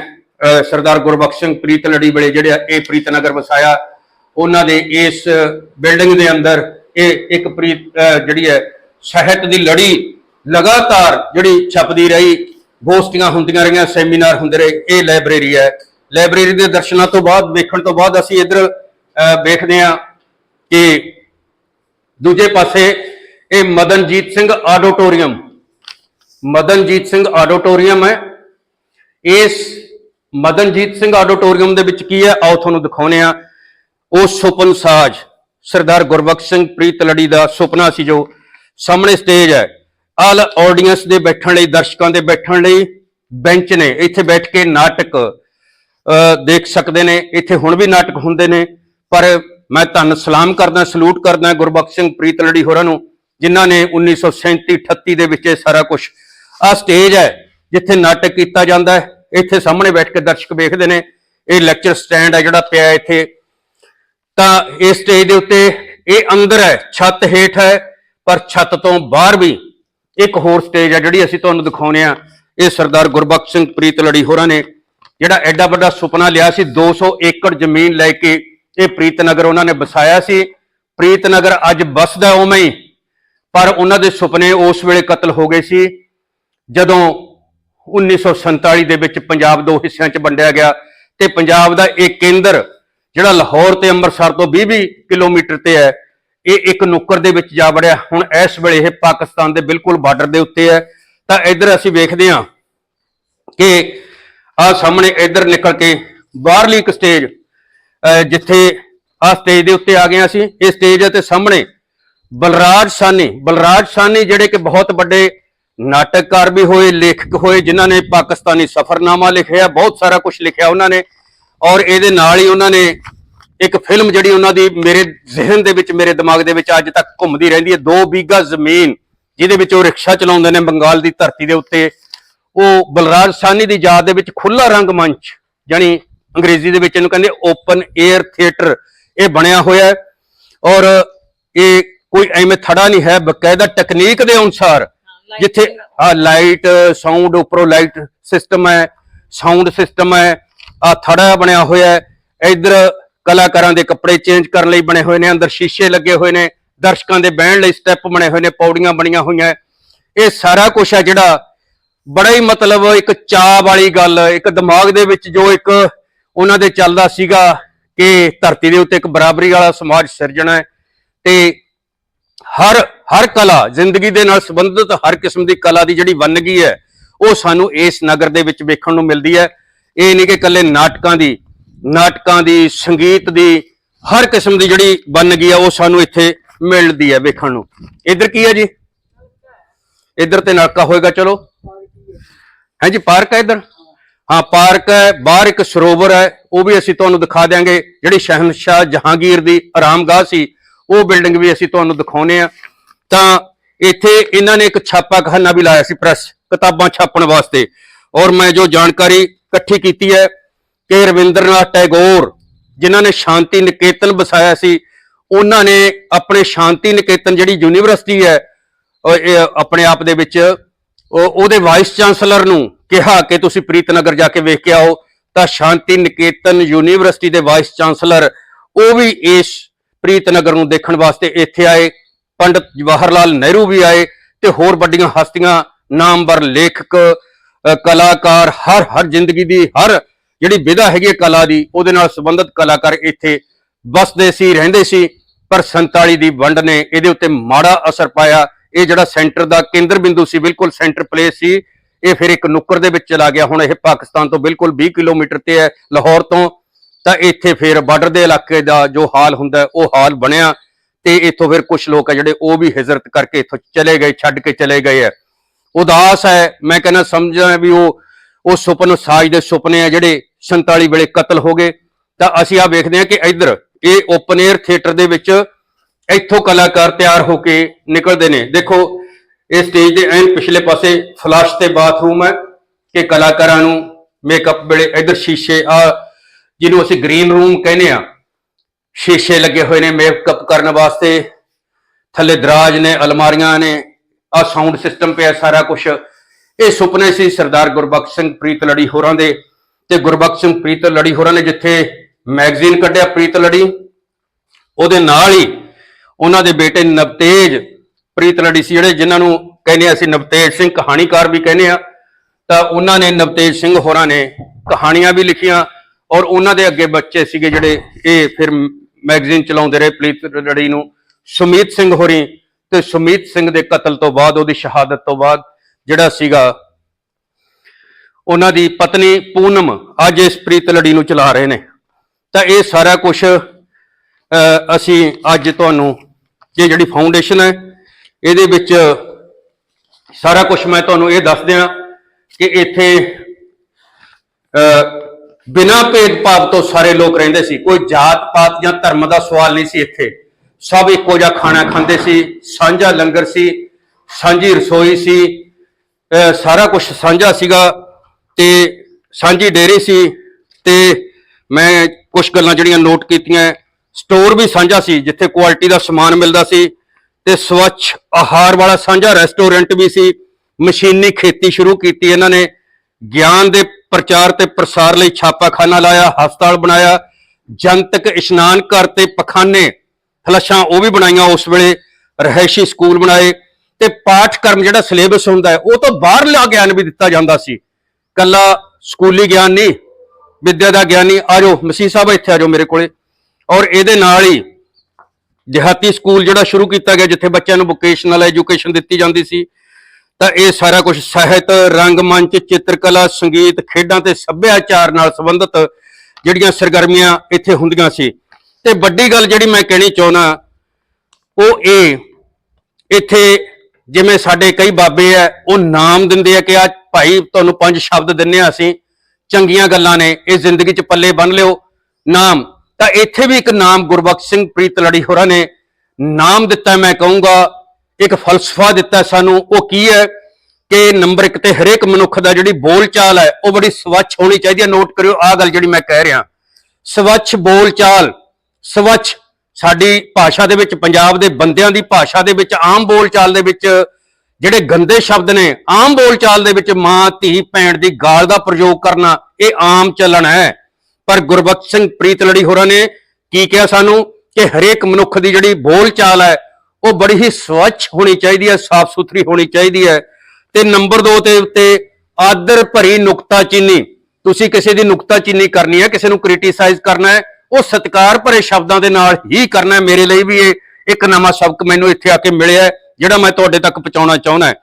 S1: ਸਰਦਾਰ ਗੁਰਬਖਸ਼ ਸਿੰਘ ਪ੍ਰੀਤ ਲੜੀ ਵੇਲੇ ਜਿਹੜੇ ਇਹ ਪ੍ਰੀਤ ਨਗਰ ਵਸਾਇਆ ਉਹਨਾਂ ਦੇ ਇਸ ਬਿਲਡਿੰਗ ਦੇ ਅੰਦਰ ਇਹ ਇੱਕ ਪ੍ਰੀਤ ਜਿਹੜੀ ਹੈ ਸਾਹਿਤ ਦੀ ਲੜੀ ਲਗਾਤਾਰ ਜਿਹੜੀ ਛਪਦੀ ਰਹੀ ਗੋਸ਼ਟੀਆਂ ਹੁੰਦੀਆਂ ਰਹੀਆਂ ਸੈਮੀਨਾਰ ਹੁੰਦੇ ਰਹੇ ਇਹ ਲਾਇਬ੍ਰੇਰੀ ਹੈ। ਲਾਇਬ੍ਰੇਰੀ ਦੇ ਦਰਸ਼ਨਾਂ ਤੋਂ ਬਾਅਦ ਵੇਖਣ ਤੋਂ ਬਾਅਦ ਅਸੀਂ ਇੱਧਰ ਅਹ, ਵੇਖਦੇ ਹਾਂ ਕਿ ਦੂਜੇ ਪਾਸੇ ਇਹ ਮਦਨਜੀਤ ਸਿੰਘ ਆਡੀਟੋਰੀਅਮ। ਮਦਨਜੀਤ ਸਿੰਘ ਆਡੀਟੋਰੀਅਮ ਹੈ। ਇਸ ਮਦਨਜੀਤ ਸਿੰਘ ਆਡੀਟੋਰੀਅਮ ਦੇ ਵਿੱਚ ਕੀ ਹੈ? ਆਓ ਤੁਹਾਨੂੰ ਦਿਖਾਉਨੇ ਆ ਉਹ ਸੁਪਨ ਸਾਜ, ਸਰਦਾਰ ਗੁਰਬਖਸ਼ ਸਿੰਘ ਪ੍ਰੀਤ ਲੜੀ ਦਾ ਸੁਪਨਾ ਸੀ ਜੋ ਸਾਹਮਣੇ ਸਟੇਜ ਹੈ। ਆਲ ਆਡੀਅנס ਦੇ ਬੈਠਣ ਲਈ, ਦਰਸ਼ਕਾਂ ਦੇ ਬੈਠਣ ਲਈ ਬੈਂਚ ਨੇ। ਇੱਥੇ ਬੈਠ ਕੇ ਨਾਟਕ ਦੇਖ ਸਕਦੇ ਨੇ। ਇੱਥੇ ਹੁਣ ਵੀ ਨਾਟਕ ਹੁੰਦੇ ਨੇ। ਪਰ ਮੈਂ ਧੰਨ ਸਲਾਮ ਕਰਦਾ, ਸਲੂਟ ਕਰਦਾ ਗੁਰਬਖਸ਼ ਸਿੰਘ ਪ੍ਰੀਤਲੜੀ ਹੋਰਾਂ ਨੂੰ, ਜਿਨ੍ਹਾਂ ਨੇ 1937 38 ਦੇ ਵਿੱਚ ਇਹ ਸਾਰਾ ਕੁਝ ਆ ਸਟੇਜ ਹੈ, ਜਿੱਥੇ ਨਾਟਕ ਕੀਤਾ ਜਾਂਦਾ ਹੈ, ਇੱਥੇ ਸਾਹਮਣੇ ਬੈਠ ਕੇ ਦਰਸ਼ਕ ਵੇਖਦੇ ਨੇ, ਇਹ ਲੈਕਚਰ ਸਟੈਂਡ ਹੈ ਜਿਹੜਾ ਪਿਆ ਇੱਥੇ। ਤਾਂ ਇਸ ਸਟੇਜ ਦੇ ਉੱਤੇ ਇਹ ਅੰਦਰ ਹੈ, ਛੱਤ ਹੇਠ ਹੈ, ਪਰ ਛੱਤ ਤੋਂ ਬਾਹਰ ਵੀ ਇੱਕ ਹੋਰ ਸਟੇਜ ਹੈ, ਜਿਹੜੀ ਅਸੀਂ ਤੁਹਾਨੂੰ ਦਿਖਾਉਨੇ ਆ। ਇਹ ਸਰਦਾਰ ਗੁਰਬਖਸ਼ ਸਿੰਘ ਪ੍ਰੀਤਲੜੀ ਹੋਰਾਂ ਨੇ, ਜਿਹੜਾ ਐਡਾ ਵੱਡਾ ਸੁਪਨਾ ਲਿਆ ਸੀ 200 ਏਕੜ ਜ਼ਮੀਨ ਲੈ ਕੇ ਇਹ ਪ੍ਰੀਤਨਗਰ ਉਹਨਾਂ ਨੇ ਵਸਾਇਆ ਸੀ। ਪ੍ਰੀਤਨਗਰ ਅੱਜ ਬਸਦਾ ਉਵੇਂ ਹੀ, ਪਰ ਉਹਨਾਂ ਦੇ ਸੁਪਨੇ ਉਸ ਵੇਲੇ ਕਤਲ ਹੋ ਗਏ ਸੀ, ਜਦੋਂ 1947 ਦੇ ਵਿੱਚ ਪੰਜਾਬ ਦੋ ਹਿੱਸਿਆਂ 'ਚ ਵੰਡਿਆ ਗਿਆ ਤੇ ਪੰਜਾਬ ਦਾ ਇਹ ਕੇਂਦਰ ਜਿਹੜਾ ਲਾਹੌਰ ਤੇ ਅੰਮ੍ਰਿਤਸਰ ਤੋਂ 20-20 ਕਿਲੋਮੀਟਰ ਤੇ ਹੈ, ਇਹ ਇੱਕ ਨੁੱਕਰ ਦੇ ਵਿੱਚ ਜਾ ਵੜਿਆ। ਹੁਣ ਇਸ ਵੇਲੇ ਇਹ ਪਾਕਿਸਤਾਨ ਦੇ ਬਿਲਕੁਲ ਬਾਰਡਰ ਦੇ ਉੱਤੇ ਹੈ। ਤਾਂ ਇੱਧਰ ਅਸੀਂ ਵੇਖਦੇ ਹਾਂ ਕਿ ਆ ਸਾਹਮਣੇ ਇੱਧਰ ਨਿਕਲ ਕੇ ਬਾਹਰਲੀ ਇੱਕ ਸਟੇਜ ਜਿੱਥੇ ਆ ਸਟੇਜ ਦੇ ਉੱਤੇ ਆ ਗਏ ਹਾਂ ਅਸੀਂ, ਇਹ ਸਟੇਜ ਹੈ ਸਾਹਮਣੇ ਬਲਰਾਜ ਸਾਨੀ ਬਲਰਾਜ ਸਾਨੀ ਜਿਹੜੇ ਕਿ ਬਹੁਤ ਵੱਡੇ ਨਾਟਕਕਾਰ ਵੀ ਹੋਏ, ਲੇਖਕ ਹੋਏ, ਜਿਨ੍ਹਾਂ ਨੇ ਪਾਕਿਸਤਾਨੀ ਸਫਰਨਾਮਾ ਲਿਖਿਆ, ਬਹੁਤ ਸਾਰਾ ਕੁਝ ਲਿਖਿਆ ਉਹਨਾਂ ਨੇ ਔਰ ਇਹਦੇ ਨਾਲ ਹੀ ਉਹਨਾਂ ਨੇ ਇੱਕ ਫਿਲਮ ਜਿਹੜੀ ਉਹਨਾਂ ਦੀ ਮੇਰੇ ਜ਼ਿਹਨ ਦੇ ਵਿੱਚ, ਮੇਰੇ ਦਿਮਾਗ ਦੇ ਵਿੱਚ ਅੱਜ ਤੱਕ ਘੁੰਮਦੀ ਰਹਿੰਦੀ ਹੈ, ਦੋ ਬੀਗਾ ਜ਼ਮੀਨ, ਜਿਹਦੇ ਵਿੱਚ ਉਹ ਰਿਕਸ਼ਾ ਚਲਾਉਂਦੇ ਨੇ ਬੰਗਾਲ ਦੀ ਧਰਤੀ ਦੇ ਉੱਤੇ, ਉਹ ਬਲਰਾਜ ਸਾਨੀ ਦੀ ਯਾਦ ਦੇ ਵਿੱਚ ਖੁੱਲਾ ਰੰਗ ਮੰਚ ਜਾਨੀ ਅੰਗਰੇਜ਼ੀ ਦੇ ਵਿੱਚ ਇਹਨੂੰ ਕਹਿੰਦੇ ਓਪਨ 에ਅਰ ਥੀਏਟਰ ਇਹ ਬਣਿਆ ਹੋਇਆ ਹੈ ਔਰ ਇਹ ਕੋਈ ਐਵੇਂ ਥੜਾ ਨਹੀਂ ਹੈ ਬਕਾਇਦਾ ਟੈਕਨੀਕ ਦੇ ਅਨੁਸਾਰ ਜਿੱਥੇ ਆ ਲਾਈਟ ਸਾਊਂਡ ਉੱਪਰੋਂ ਲਾਈਟ ਸਿਸਟਮ ਹੈ ਸਾਊਂਡ ਸਿਸਟਮ ਹੈ ਆ ਥੜਾ ਬਣਿਆ ਹੋਇਆ ਹੈ ਇਧਰ ਕਲਾਕਾਰਾਂ ਦੇ ਕੱਪੜੇ ਚੇਂਜ ਕਰਨ ਲਈ ਬਣੇ ਹੋਏ ਨੇ ਅੰਦਰ ਸ਼ੀਸ਼ੇ ਲੱਗੇ ਹੋਏ ਨੇ ਦਰਸ਼ਕਾਂ ਦੇ ਬਹਿਣ ਲਈ ਸਟੈਪ ਬਣੇ ਹੋਏ ਨੇ ਪੌੜੀਆਂ ਬਣੀਆਂ ਹੋਈਆਂ। ਇਹ ਸਾਰਾ ਕੁਝ ਹੈ ਜਿਹੜਾ ਬੜਾ ਹੀ ਮਤਲਬ ਇੱਕ ਚਾਹ ਵਾਲੀ ਗੱਲ ਇੱਕ ਦਿਮਾਗ ਦੇ ਵਿੱਚ ਜੋ ਇੱਕ ਉਹਨਾਂ ਦੇ ਚੱਲਦਾ ਸੀਗਾ ਕਿ ਧਰਤੀ ਦੇ ਉੱਤੇ ਇੱਕ ਬਰਾਬਰੀ ਵਾਲਾ ਸਮਾਜ ਸਿਰਜਣਾ ਹੈ ਤੇ ਹਰ ਹਰ ਕਲਾ ਜ਼ਿੰਦਗੀ ਦੇ ਨਾਲ ਸੰਬੰਧਿਤ ਹਰ ਕਿਸਮ ਦੀ ਕਲਾ ਦੀ ਜਿਹੜੀ ਵੰਨਗੀ ਹੈ, ਉਹ ਸਾਨੂੰ ਇਸ ਨਗਰ ਦੇ ਵਿੱਚ ਵੇਖਣ ਨੂੰ ਮਿਲਦੀ ਹੈ। ਇਹ ਨਹੀਂ ਕਿ ਇਕੱਲੇ ਨਾਟਕਾਂ ਦੀ ਨਾਟਕਾਂ ਦੀ, ਸੰਗੀਤ ਦੀ, ਹਰ ਕਿਸਮ ਦੀ ਜਿਹੜੀ ਵੰਨਗੀ ਹੈ ਉਹ ਸਾਨੂੰ ਇੱਥੇ ਮਿਲਦੀ ਹੈ ਵੇਖਣ ਨੂੰ। ਇੱਧਰ ਕੀ ਹੈ ਜੀ? ਇੱਧਰ ਤੇ ਨਾਟਕਾ ਹੋਏਗਾ, ਚਲੋ। ਹੈ ਪਾਰਕ ਹੈ ਇੱਧਰ? ਹਾਂ ਪਾਰਕ ਹੈ, ਬਾਹਰ ਇੱਕ ਸਰੋਵਰ ਹੈ, ਉਹ ਵੀ ਅਸੀਂ ਤੁਹਾਨੂੰ ਦਿਖਾ ਦਿਆਂਗੇ। ਜਿਹੜੀ ਸ਼ਹਿਨशाह ਜਹਾਂਗੀਰ ਦੀ ਆਰਾਮਗਾਹ ਸੀ, ਉਹ ਬਿਲਡਿੰਗ ਵੀ ਅਸੀਂ ਤੁਹਾਨੂੰ ਦਿਖਾਉਨੇ ਆ। ਤਾਂ ਇੱਥੇ ਇਹਨਾਂ ਨੇ ਇੱਕ ਛਾਪਾਖਾਨਾ ਵੀ ਲਾਇਆ ਸੀ ਪ੍ਰੈਸ, ਕਿਤਾਬਾਂ ਛਾਪਣ ਵਾਸਤੇ। ਔਰ ਮੈਂ ਜੋ ਜਾਣਕਾਰੀ ਇਕੱਠੀ ਕੀਤੀ ਹੈ ਕਿ ਰਵਿੰਦਰਨਾਥ ਟੈਗੋਰ, ਜਿਨ੍ਹਾਂ ਨੇ ਸ਼ਾਂਤੀ ਨਿਕੇਤਨ ਵਸਾਇਆ ਸੀ, ਉਹਨਾਂ ਨੇ ਆਪਣੇ ਸ਼ਾਂਤੀ ਨਿਕੇਤਨ ਜਿਹੜੀ ਯੂਨੀਵਰਸਿਟੀ ਹੈ ਆਪਣੇ ਆਪ ਦੇ ਵਿੱਚ, ਉਹ, ਉਹਦੇ ਵਾਈਸ ਚਾਂਸਲਰ ਨੂੰ ਕਿਹਾ ਕਿ ਤੁਸੀਂ ਪ੍ਰੀਤਨਗਰ ਜਾ ਕੇ ਵੇਖ ਕੇ ਆਓ, ਤਾਂ ਸ਼ਾਂਤੀ ਨਿਕੇਤਨ ਯੂਨੀਵਰਸਿਟੀ ਦੇ ਵਾਈਸ ਚਾਂਸਲਰ, ਉਹ ਵੀ ਇਸ ਪ੍ਰੀਤਨਗਰ ਨੂੰ ਦੇਖਣ ਵਾਸਤੇ ਇੱਥੇ ਆਏ। ਪੰਡਤ ਜਵਾਹਰ ਲਾਲ ਨਹਿਰੂ ਵੀ ਆਏ ਤੇ ਹੋਰ ਵੱਡੀਆਂ ਹਸਤੀਆਂ, ਨਾਮਵਰ ਲੇਖਕ ਕਲਾਕਾਰ, ਹਰ ਹਰ ਜ਼ਿੰਦਗੀ ਦੀ ਹਰ ਜਿਹੜੀ ਵਿਧਾ ਹੈਗੀ ਹੈ ਕਲਾ ਦੀ, ਉਹਦੇ ਨਾਲ ਸੰਬੰਧਿਤ ਕਲਾਕਾਰ ਇੱਥੇ ਵਸਦੇ ਸੀ, ਰਹਿੰਦੇ ਸੀ, ਪਰ 47 ਦੀ ਵੰਡ ਨੇ ਇਹਦੇ ਉੱਤੇ ਮਾੜਾ ਅਸਰ ਪਾਇਆ। ਇਹ ਜਿਹੜਾ ਸੈਂਟਰ ਦਾ ਕੇਂਦਰ ਬਿੰਦੂ ਸੀ, ਬਿਲਕੁਲ ਸੈਂਟਰ ਪਲੇਸ ਸੀ। ਇਹ ਫਿਰ ਇੱਕ ਨੁੱਕਰ ਦੇ ਵਿੱਚ ਚਲਾ ਗਿਆ। ਹੁਣ ਇਹ ਪਾਕਿਸਤਾਨ ਤੋਂ ਬਿਲਕੁਲ 20 ਕਿਲੋਮੀਟਰ ਤੇ ਹੈ, ਲਾਹੌਰ ਤੋਂ। ਤਾਂ ਇੱਥੇ ਫਿਰ ਬਾਰਡਰ ਦੇ ਇਲਾਕੇ ਦਾ ਜੋ ਹਾਲ ਹੁੰਦਾ ਉਹ ਹਾਲ ਬਣਿਆ। ਤੇ ਇੱਥੋਂ ਫਿਰ ਕੁਝ ਲੋਕ ਆ ਜਿਹੜੇ ਉਹ ਵੀ ਹਿਜਰਤ ਕਰਕੇ ਇੱਥੋਂ ਚਲੇ ਗਏ, ਛੱਡ ਕੇ ਚਲੇ ਗਏ ਹੈ ਉਦਾਸ ਹੈ, ਮੈਂ ਕਹਿੰਦਾ ਸਮਝਦਾ ਵੀ ਉਹ ਉਹ ਸੁਪਨ, ਸਾਜ ਦੇ ਸੁਪਨੇ ਆ ਜਿਹੜੇ 47 ਵੇਲੇ ਕਤਲ ਹੋ ਗਏ। ਤਾਂ ਅਸੀਂ ਆ ਵੇਖਦੇ ਹਾਂ ਕਿ ਇੱਧਰ ਇਹ ਓਪਨ 에ਅਰ ਥੀਏਟਰ ਦੇ ਵਿੱਚ ਇੱਥੋਂ ਕਲਾਕਾਰ ਤਿਆਰ ਹੋ ਕੇ ਨਿਕਲਦੇ ਨੇ। ਦੇਖੋ ਇਹ ਸਟੇਜ ਦੇ ਐਨ ਪਿਛਲੇ ਪਾਸੇ ਫਲਸ਼ ਤੇ ਬਾਥਰੂਮ ਹੈ ਕਿ ਕਲਾਕਾਰਾਂ ਨੂੰ ਮੇਕਅਪ ਵੇਲੇ ਇੱਧਰ ਸ਼ੀਸ਼ੇ, ਆ ਜਿਹਨੂੰ ਅਸੀਂ ਗ੍ਰੀਨ ਰੂਮ ਕਹਿੰਦੇ ਆ ਸ਼ੀਸ਼ੇ ਲੱਗੇ ਹੋਏ ਨੇ ਮੇਕਅਪ ਕਰਨ ਵਾਸਤੇ, ਥੱਲੇ ਦਰਾਜ ਨੇ, ਅਲਮਾਰੀਆਂ ਨੇ, ਆ ਸਾਊਂਡ ਸਿਸਟਮ ਪਿਆ ਸਾਰਾ ਕੁਝ ਇਹ ਸੁਪਨੇ ਸੀ ਸਰਦਾਰ ਗੁਰਬਖਸ਼ ਸਿੰਘ ਪ੍ਰੀਤ ਲੜੀ ਹੋਰਾਂ ਦੇ ਤੇ ਗੁਰਬਖਸ਼ ਸਿੰਘ ਪ੍ਰੀਤ ਲੜੀ ਹੋਰਾਂ ਨੇ ਜਿੱਥੇ ਮੈਗਜ਼ੀਨ ਕੱਢਿਆ ਪ੍ਰੀਤ ਲੜੀ, ਉਹਦੇ ਨਾਲ ਹੀ ਉਹਨਾਂ ਦੇ ਬੇਟੇ ਨਵਤੇਜ ਪ੍ਰੀਤ ਲੜੀ ਸੀ ਜਿਹੜੇ ਜਿਨ੍ਹਾਂ ਨੂੰ ਕਹਿੰਦੇ ਅਸੀਂ ਨਵਤੇਜ ਸਿੰਘ ਕਹਾਣੀਕਾਰ ਵੀ ਕਹਿੰਦੇ ਆ ਤਾਂ ਉਹਨਾਂ ਨੇ ਨਵਤੇਜ ਸਿੰਘ ਹੋਰਾਂ ਨੇ ਕਹਾਣੀਆਂ ਵੀ ਲਿਖੀਆਂ ਔਰ ਉਹਨਾਂ ਦੇ ਅੱਗੇ ਬੱਚੇ ਸੀਗੇ ਜਿਹੜੇ, ਇਹ ਫਿਰ ਮੈਗਜ਼ੀਨ ਚਲਾਉਂਦੇ ਰਹੇ ਪ੍ਰੀਤ ਲੜੀ ਨੂੰ। ਸੁਮੀਤ ਸਿੰਘ ਹੋਰੀ ਤੇ ਸੁਮੀਤ ਸਿੰਘ ਦੇ ਕਤਲ ਤੋਂ ਬਾਅਦ, ਉਹਦੀ ਸ਼ਹਾਦਤ ਤੋਂ ਬਾਅਦ ਜਿਹੜਾ ਸੀਗਾ, ਉਹਨਾਂ ਦੀ ਪਤਨੀ ਪੂਨਮ ਅੱਜ ਇਸ ਪ੍ਰੀਤ ਲੜੀ ਨੂੰ ਚਲਾ ਰਹੇ ਨੇ। ਤਾਂ ਇਹ ਸਾਰਾ ਕੁਝ ਅਸੀਂ ਅੱਜ ਤੁਹਾਨੂੰ, ਇਹ ਜਿਹੜੀ ਫਾਊਂਡੇਸ਼ਨ ਹੈ ਇਹਦੇ ਵਿੱਚ ਸਾਰਾ ਕੁਝ ਮੈਂ ਤੁਹਾਨੂੰ ਇਹ ਦੱਸ ਦਿਆਂ ਕਿ ਇੱਥੇ ਅਹ, ਬਿਨਾਂ ਭੇਦਭਾਵ ਤੋਂ ਸਾਰੇ ਲੋਕ ਰਹਿੰਦੇ ਸੀ। ਕੋਈ ਜਾਤ ਪਾਤ ਜਾਂ ਧਰਮ ਦਾ ਸਵਾਲ ਨਹੀਂ ਸੀ ਇੱਥੇ। ਸਭ ਇੱਕੋ ਜਿਹਾ ਖਾਣਾ ਖਾਂਦੇ ਸੀ ਸਾਂਝਾ ਲੰਗਰ ਸੀ ਸਾਂਝੀ ਰਸੋਈ ਸੀ ਸਾਰਾ ਕੁਝ ਸਾਂਝਾ ਸੀਗਾ ਤੇ ਸਾਂਝੀ ਡੇਰੀ ਸੀ ਤੇ ਮੈਂ ਕੁਝ ਗੱਲਾਂ ਜਿਹੜੀਆਂ ਨੋਟ ਕੀਤੀਆਂ ਸਟੋਰ ਵੀ ਸਾਂਝਾ ਸੀ ਜਿੱਥੇ ਕੁਆਲਿਟੀ ਦਾ ਸਮਾਨ ਮਿਲਦਾ ਸੀ ਤੇ ਸਵੱਛ ਆਹਾਰ ਵਾਲਾ ਸਾਂਝਾ ਰੈਸਟੋਰੈਂਟ ਵੀ ਸੀ। ਮਸ਼ੀਨੀ ਖੇਤੀ ਸ਼ੁਰੂ ਕੀਤੀ ਇਹਨਾਂ ਨੇ। ਗਿਆਨ ਦੇ ਪ੍ਰਚਾਰ ਤੇ ਪ੍ਰਸਾਰ ਲਈ ਛਾਪਾਖਾਨਾ ਲਾਇਆ, ਹਸਪਤਾਲ ਬਣਾਇਆ। ਜਨਤਕ ਇਸ਼ਨਾਨ ਘਰ ਤੇ ਪਖਾਨੇ, ਫਲਸ਼ਾਂ ਉਹ ਵੀ ਬਣਾਈਆਂ ਉਸ ਵੇਲੇ। ਰਹਿਸ਼ੀ ਸਕੂਲ ਬਣਾਏ ਤੇ ਪਾਠਕ੍ਰਮ ਜਿਹੜਾ ਸਿਲੇਬਸ ਹੁੰਦਾ ਉਹ ਤੋਂ ਬਾਹਰਲਾ ਗਿਆਨ ਵੀ ਦਿੱਤਾ ਜਾਂਦਾ ਸੀ। ਕੱਲਾ ਸਕੂਲੀ ਗਿਆਨ ਨਹੀਂ, ਵਿੱਦਿਆ ਦਾ ਗਿਆਨੀ ਆਜੋ ਮਸੀਹ ਸਾਹਿਬ ਇੱਥੇ ਆਜੋ ਮੇਰੇ ਕੋਲੇ। ਔਰ ਇਹਦੇ ਨਾਲ ਹੀ ਦਿਹਾਤੀ ਸਕੂਲ ਜਿਹੜਾ ਸ਼ੁਰੂ ਕੀਤਾ ਗਿਆ, ਜਿੱਥੇ ਬੱਚਿਆਂ ਨੂੰ ਵੋਕੇਸ਼ਨਲ ਐਜੂਕੇਸ਼ਨ ਦਿੱਤੀ ਜਾਂਦੀ ਸੀ, ਤਾਂ ਇਹ ਸਾਰਾ ਕੁਝ ਸਾਹਿਤ ਰੰਗਮੰਚ ਚਿੱਤਰਕਲਾ, ਸੰਗੀਤ, ਖੇਡਾਂ ਤੇ ਸੱਭਿਆਚਾਰ ਨਾਲ ਸੰਬੰਧਿਤ ਜਿਹੜੀਆਂ ਸਰਗਰਮੀਆਂ ਇੱਥੇ ਹੁੰਦੀਆਂ ਸੀ। ਤੇ ਵੱਡੀ ਗੱਲ ਜਿਹੜੀ ਮੈਂ ਕਹਿਣੀ ਚਾਹੁੰਦਾ, ਉਹ ਇਹ, ਇੱਥੇ ਜਿਵੇਂ ਸਾਡੇ ਕਈ ਬਾਬੇ ਆ, ਉਹ ਨਾਮ ਦਿੰਦੇ ਆ ਕਿ ਆ ਭਾਈ ਤੁਹਾਨੂੰ ਪੰਜ ਸ਼ਬਦ ਦਿੰਨੇ ਆ ਅਸੀਂ, ਚੰਗੀਆਂ ਗੱਲਾਂ ਨੇ, ਇਹ ਜ਼ਿੰਦਗੀ 'ਚ ਪੱਲੇ ਬੰਨ ਲਿਓ, ਨਾਮ। ਤਾਂ ਇੱਥੇ ਵੀ ਇੱਕ ਨਾਮ ਗੁਰਬਖਸ਼ ਸਿੰਘ ਪ੍ਰੀਤ ਲੜੀ ਹੋਰਾਂ ਨੇ ਨਾਮ ਦਿੱਤਾ, ਮੈਂ ਕਹੂੰਗਾ, ਇੱਕ ਫਲਸਫਾ ਦਿੱਤਾ ਸਾਨੂੰ, ਉਹ ਕੀ ਹੈ ਕਿ ਨੰਬਰ 1 ਤੇ ਹਰੇਕ ਮਨੁੱਖ ਦਾ ਜਿਹੜੀ ਬੋਲਚਾਲ ਹੈ, ਉਹ ਬੜੀ ਸਵੱਛ ਹੋਣੀ ਚਾਹੀਦੀ ਹੈ। ਨੋਟ ਕਰਿਓ, ਆਹ ਗੱਲ ਜਿਹੜੀ ਮੈਂ ਕਹਿ ਰਿਹਾ। ਸਵੱਛ ਬੋਲਚਾਲ, ਸਵੱਛ ਸਾਡੀ ਭਾਸ਼ਾ ਦੇ ਵਿੱਚ, ਪੰਜਾਬ ਦੇ ਬੰਦਿਆਂ ਦੀ ਭਾਸ਼ਾ ਦੇ ਵਿੱਚ, ਆਮ ਬੋਲਚਾਲ ਦੇ ਵਿੱਚ ਜਿਹੜੇ ਗੰਦੇ ਸ਼ਬਦ ਨੇ, ਆਮ ਬੋਲਚਾਲ ਦੇ ਵਿੱਚ ਮਾਂ, ਧੀ, ਭੈਣ ਦੀ ਗਾਲ ਦਾ ਪ੍ਰਯੋਗ ਕਰਨਾ, ਇਹ ਆਮ ਚੱਲਣ ਹੈ। ਪਰ ਗੁਰਬਖਸ਼ ਸਿੰਘ ਪ੍ਰੀਤ ਲੜੀ ਹੋਰਾਂ ਨੇ ਕੀ ਕਿਹਾ ਸਾਨੂੰ ਕਿ ਹਰੇਕ ਮਨੁੱਖ ਦੀ ਜਿਹੜੀ ਬੋਲਚਾਲ ਹੈ, ਉਹ ਬੜੀ ਹੀ ਸਵੱਛ ਹੋਣੀ ਚਾਹੀਦੀ ਹੈ, ਸਾਫ਼ ਸੁਥਰੀ ਹੋਣੀ ਚਾਹੀਦੀ ਹੈ। ਤੇ ਨੰਬਰ 2 ਤੇ ਉੱਤੇ ਆਦਰ ਭਰੀ ਨੁਕਤਾਚੀਨੀ ਤੁਸੀਂ ਕਿਸੇ ਦੀ ਨੁਕਤਾਚੀਨੀ ਕਰਨੀ ਹੈ, ਕਿਸੇ ਨੂੰ ਕ੍ਰਿਟਿਸਾਈਜ਼ ਕਰਨਾ ਹੈ, ਉਹ ਸਤਿਕਾਰ ਭਰੇ ਸ਼ਬਦਾਂ ਦੇ ਨਾਲ ਹੀ ਕਰਨਾ ਹੈ। ਮੇਰੇ ਲਈ ਵੀ ਇਹ ਇੱਕ ਨਵਾਂ ਸਬਕ ਮੈਨੂੰ ਇੱਥੇ ਆ ਕੇ ਮਿਲਿਆ ਜਿਹੜਾ ਮੈਂ ਤੁਹਾਡੇ ਤੱਕ ਪਹੁੰਚਾਉਣਾ ਚਾਹੁੰਦਾ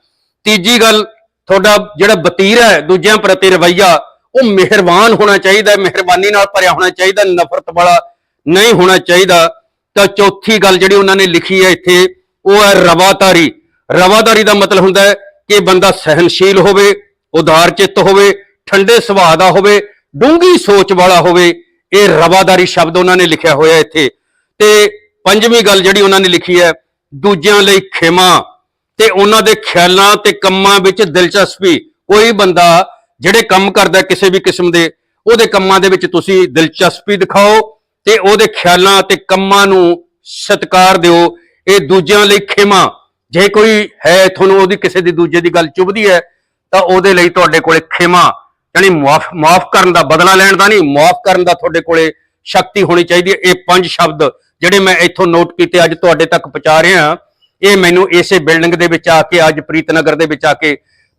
S1: ਤੀਜੀ ਗੱਲ, ਤੁਹਾਡਾ ਜਿਹੜਾ ਬਤੀਰਾ ਹੈ, ਦੂਜਿਆਂ ਪ੍ਰਤੀ ਰਵੱਈਆ ਉਹ ਮਿਹਰਬਾਨ ਹੋਣਾ ਚਾਹੀਦਾ, ਮਿਹਰਬਾਨੀ ਨਾਲ ਭਰਿਆ ਹੋਣਾ ਚਾਹੀਦਾ, ਨਫ਼ਰਤ ਵਾਲਾ ਨਹੀਂ ਹੋਣਾ ਚਾਹੀਦਾ। ਤਾਂ ਚੌਥੀ ਗੱਲ ਜਿਹੜੀ ਉਹਨਾਂ ਨੇ ਲਿਖੀ ਹੈ ਇੱਥੇ, ਉਹ ਹੈ ਰਵਾਦਾਰੀ। ਰਵਾਦਾਰੀ ਦਾ ਮਤਲਬ ਹੁੰਦਾ ਹੈ ਕਿ ਬੰਦਾ ਸਹਿਨਸ਼ੀਲ ਹੋਵੇ ਉਦਾਰ ਚਿੱਤ ਹੋਵੇ, ਠੰਡੇ ਸੁਭਾਅ ਦਾ ਹੋਵੇ ਡੂੰਗੀ ਸੋਚ ਵਾਲਾ ਹੋਵੇ, ਇਹ ਰਵਾਦਾਰੀ ਸ਼ਬਦ ਉਹਨਾਂ ਨੇ ਲਿਖਿਆ ਹੋਇਆ ਇੱਥੇ। ਤੇ ਪੰਜਵੀਂ ਗੱਲ ਜਿਹੜੀ ਉਹਨਾਂ ਨੇ ਲਿਖੀ ਹੈ, ਦੂਜਿਆਂ ਲਈ ਖਿਮਾ। ਤੇ ਉਹਨਾਂ ਦੇ ਖਿਆਲਾਂ ਤੇ ਕੰਮਾਂ ਵਿੱਚ ਦਿਲਚਸਪੀ। ਕੋਈ ਬੰਦਾ ਜਿਹੜੇ ਕੰਮ ਕਰਦਾ ਕਿਸੇ ਵੀ ਕਿਸਮ ਦੇ, ਉਹਦੇ ਕੰਮਾਂ ਦੇ ਵਿੱਚ ਤੁਸੀਂ ਦਿਲਚਸਪੀ ਦਿਖਾਓ ਤੇ ਉਹਦੇ ਖਿਆਲਾਂ ਤੇ ਕੰਮਾਂ ਨੂੰ ਸਤਿਕਾਰ ਦਿਓ। ਇਹ ਦੂਜਿਆਂ ਲਈ ਖਿਮਾ। ਜੇ ਕੋਈ ਹੈ ਤੁਹਾਨੂੰ ਉਹਦੀ ਕਿਸੇ ਦੀ ਦੂਜੇ ਦੀ ਗੱਲ ਚੁਭਦੀ ਹੈ, ਤਾਂ ਉਹਦੇ ਲਈ ਤੁਹਾਡੇ ਕੋਲੇ ਖਿਮਾ। ਯਾਨੀ ਮਾਫ ਮਾਫ ਕਰਨ ਦਾ ਬਦਲਾ ਲੈਣ ਦਾ ਨਹੀਂ ਮਾਫ ਕਰਨ ਦਾ ਤੁਹਾਡੇ ਕੋਲੇ ਸ਼ਕਤੀ ਹੋਣੀ ਚਾਹੀਦੀ ਹੈ। ਇਹ ਪੰਜ ਸ਼ਬਦ ਜਿਹੜੇ ਮੈਂ ਇੱਥੋਂ ਨੋਟ ਕੀਤੇ ਅੱਜ ਤੁਹਾਡੇ ਤੱਕ ਪਹੁੰਚਾ ਰਿਹਾ। ਇਹ ਮੈਨੂੰ ਇਸੇ ਬਿਲਡਿੰਗ ਦੇ ਵਿੱਚ ਆ ਕੇ, ਅੱਜ ਪ੍ਰੀਤਨਗਰ ਦੇ ਵਿੱਚ ਆ ਕੇ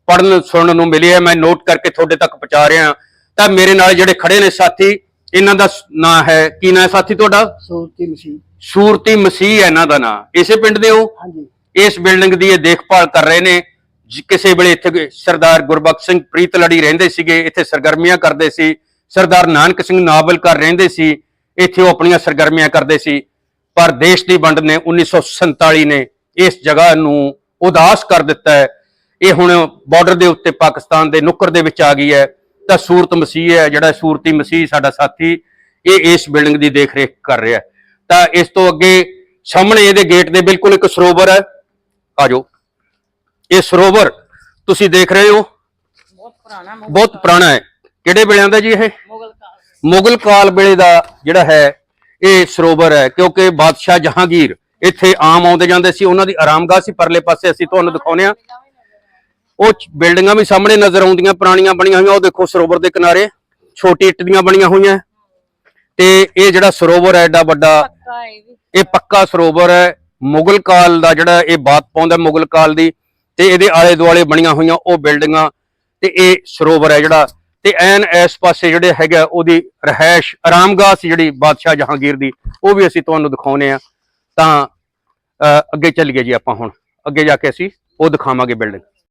S1: ਪੜਨ ਸੁਣਨ ਨੂੰ ਮਿਲਿਆ ਮੈਂ ਨੋਟ ਕਰਕੇ ਤੁਹਾਡੇ ਤੱਕ ਪਹੁੰਚਾ ਰਿਹਾ ਤਾਂ ਮੇਰੇ ਨਾਲ ਜਿਹੜੇ ਖੜੇ ਨੇ ਸਾਥੀ ਇਹਨਾਂ ਦਾ ਨਾਂ ਹੈ ਕੀ ਨਾਂ ਹੈ ਸਾਥੀ ਤੁਹਾਡਾ?
S2: ਸੂਰਤੀ ਮਸੀਹ।
S1: ਸੂਰਤੀ ਮਸੀਹ ਹੈ ਇਹਨਾਂ ਦਾ ਨਾਂ। ਇਸੇ ਪਿੰਡ ਦੇ ਹੋ?
S2: ਹਾਂਜੀ।
S1: ਇਸ ਬਿਲਡਿੰਗ ਦੀ ਇਹ ਦੇਖਭਾਲ ਕਰ ਰਹੇ ਨੇ। ਕਿਸੇ ਵੇਲੇ ਇੱਥੇ ਸਰਦਾਰ ਗੁਰਬਖਸ਼ ਸਿੰਘ ਪ੍ਰੀਤ ਲੜੀ ਰਹਿੰਦੇ ਸੀਗੇ ਇੱਥੇ ਸਰਗਰਮੀਆਂ ਕਰਦੇ ਸੀ। ਸਰਦਾਰ ਨਾਨਕ ਸਿੰਘ ਨਾਵਲ ਕਰ ਰਹਿੰਦੇ ਸੀ ਇੱਥੇ ਉਹ ਆਪਣੀਆਂ ਸਰਗਰਮੀਆਂ ਕਰਦੇ ਸੀ। ਪਰ ਦੇਸ਼ ਦੀ ਵੰਡ ਨੇ 1947 ਨੇ ਇਸ ਜਗ੍ਹਾ ਨੂੰ ਉਦਾਸ ਕਰ ਦਿੱਤਾ ਹੈ। ਇਹ ਹੁਣ ਬਾਰਡਰ ਦੇ ਉੱਤੇ ਪਾਕਿਸਤਾਨ ਦੇ ਨੁੱਕਰ ਦੇ ਵਿੱਚ ਆ ਗਈ ਹੈ। ਤਾਂ ਸੂਰਤ ਮਸੀਹ ਹੈ ਜਿਹੜਾ ਸੂਰਤੀ ਮਸੀਹ ਸਾਡਾ ਸਾਥੀ ਇਹ ਇਸ ਬਿਲਡਿੰਗ ਦੀ ਦੇਖ ਰੇਖ ਕਰ ਰਿਹਾ ਹੈ। ਤਾਂ ਇਸ ਤੋਂ ਅੱਗੇ ਸਾਹਮਣੇ ਇਹਦੇ ਗੇਟ ਦੇ ਬਿਲਕੁਲ ਇੱਕ ਸਰੋਵਰ ਹੈ। ਆਜੋ ਇਹ ਸਰੋਵਰ ਤੁਸੀਂ ਦੇਖ ਰਹੇ ਹੋ।
S3: ਬਹੁਤ ਪੁਰਾਣਾ
S1: ਬਹੁਤ ਪੁਰਾਣਾ ਹੈ। ਕਿਹੜੇ ਵੇਲਿਆਂ ਦਾ ਜੀ ਇਹ?
S3: ਮੁਗਲ ਕਾਲ।
S1: ਮੁਗਲ ਕਾਲ ਵੇਲੇ ਦਾ ਜਿਹੜਾ ਹੈ ਇਹ ਸਰੋਵਰ ਹੈ। ਕਿਉਂਕਿ ਬਾਦਸ਼ਾਹ ਜਹਾਂਗੀਰ ਇੱਥੇ ਆਮ ਆਉਂਦੇ ਜਾਂਦੇ ਸੀ। ਉਹਨਾਂ ਦੀ ਆਰਾਮਗਾਹ ਸੀ। ਪਰਲੇ ਪਾਸੇ ਅਸੀਂ ਤੁਹਾਨੂੰ ਦਿਖਾਉਂਦੇ ਆ ਉਹ ਬਿਲਡਿੰਗਾਂ ਵੀ ਸਾਹਮਣੇ ਨਜ਼ਰ ਆਉਂਦੀਆਂ ਪੁਰਾਣੀਆਂ ਬਣੀਆਂ ਹੋਈਆਂ ਉਹ ਦੇਖੋ ਸਰੋਵਰ ਦੇ ਕਿਨਾਰੇ ਛੋਟੀ ਇੱਟ ਦੀਆਂ ਬਣੀਆਂ ਹੋਈਆਂ। ਤੇ ਇਹ ਜਿਹੜਾ ਸਰੋਵਰ ਹੈ ਐਡਾ ਵੱਡਾ
S3: ਇਹ
S1: ਪੱਕਾ ਸਰੋਵਰ ਹੈ। ਮੁਗਲ ਕਾਲ ਦਾ ਜਿਹੜਾ ਇਹ ਬਾਤ ਪਾਉਂਦਾ ਮੁਗਲ ਕਾਲ ਦੀ ਤੇ ਇਹਦੇ ਆਲੇ ਦੁਆਲੇ ਬਣੀਆਂ ਹੋਈਆਂ ਉਹ ਬਿਲਡਿੰਗਾਂ ਤੇ ਇਹ ਸਰੋਵਰ ਹੈ ਜਿਹੜਾ। ਤੇ ਐਨ ਇਸ ਪਾਸੇ ਜਿਹੜੇ ਹੈਗਾ ਉਹਦੀ ਰਹਿائش ਆਰਾਮਗਾਹ ਸੀ ਜਿਹੜੀ ਬਾਦਸ਼ਾਹ ਜਹਾਂਗੀਰ ਦੀ ਉਹ ਵੀ ਅਸੀਂ ਤੁਹਾਨੂੰ ਦਿਖਾਉਨੇ ਆ ਤਾਂ ਅੱਗੇ ਚੱਲੀਏ ਜੀ ਆਪਾਂ ਹੁਣ। ਅੱਗੇ ਜਾ ਕੇ ਅਸੀਂ ਉਹ ਦਿਖਾਵਾਂਗੇ ਬਿਲਡਿੰਗ।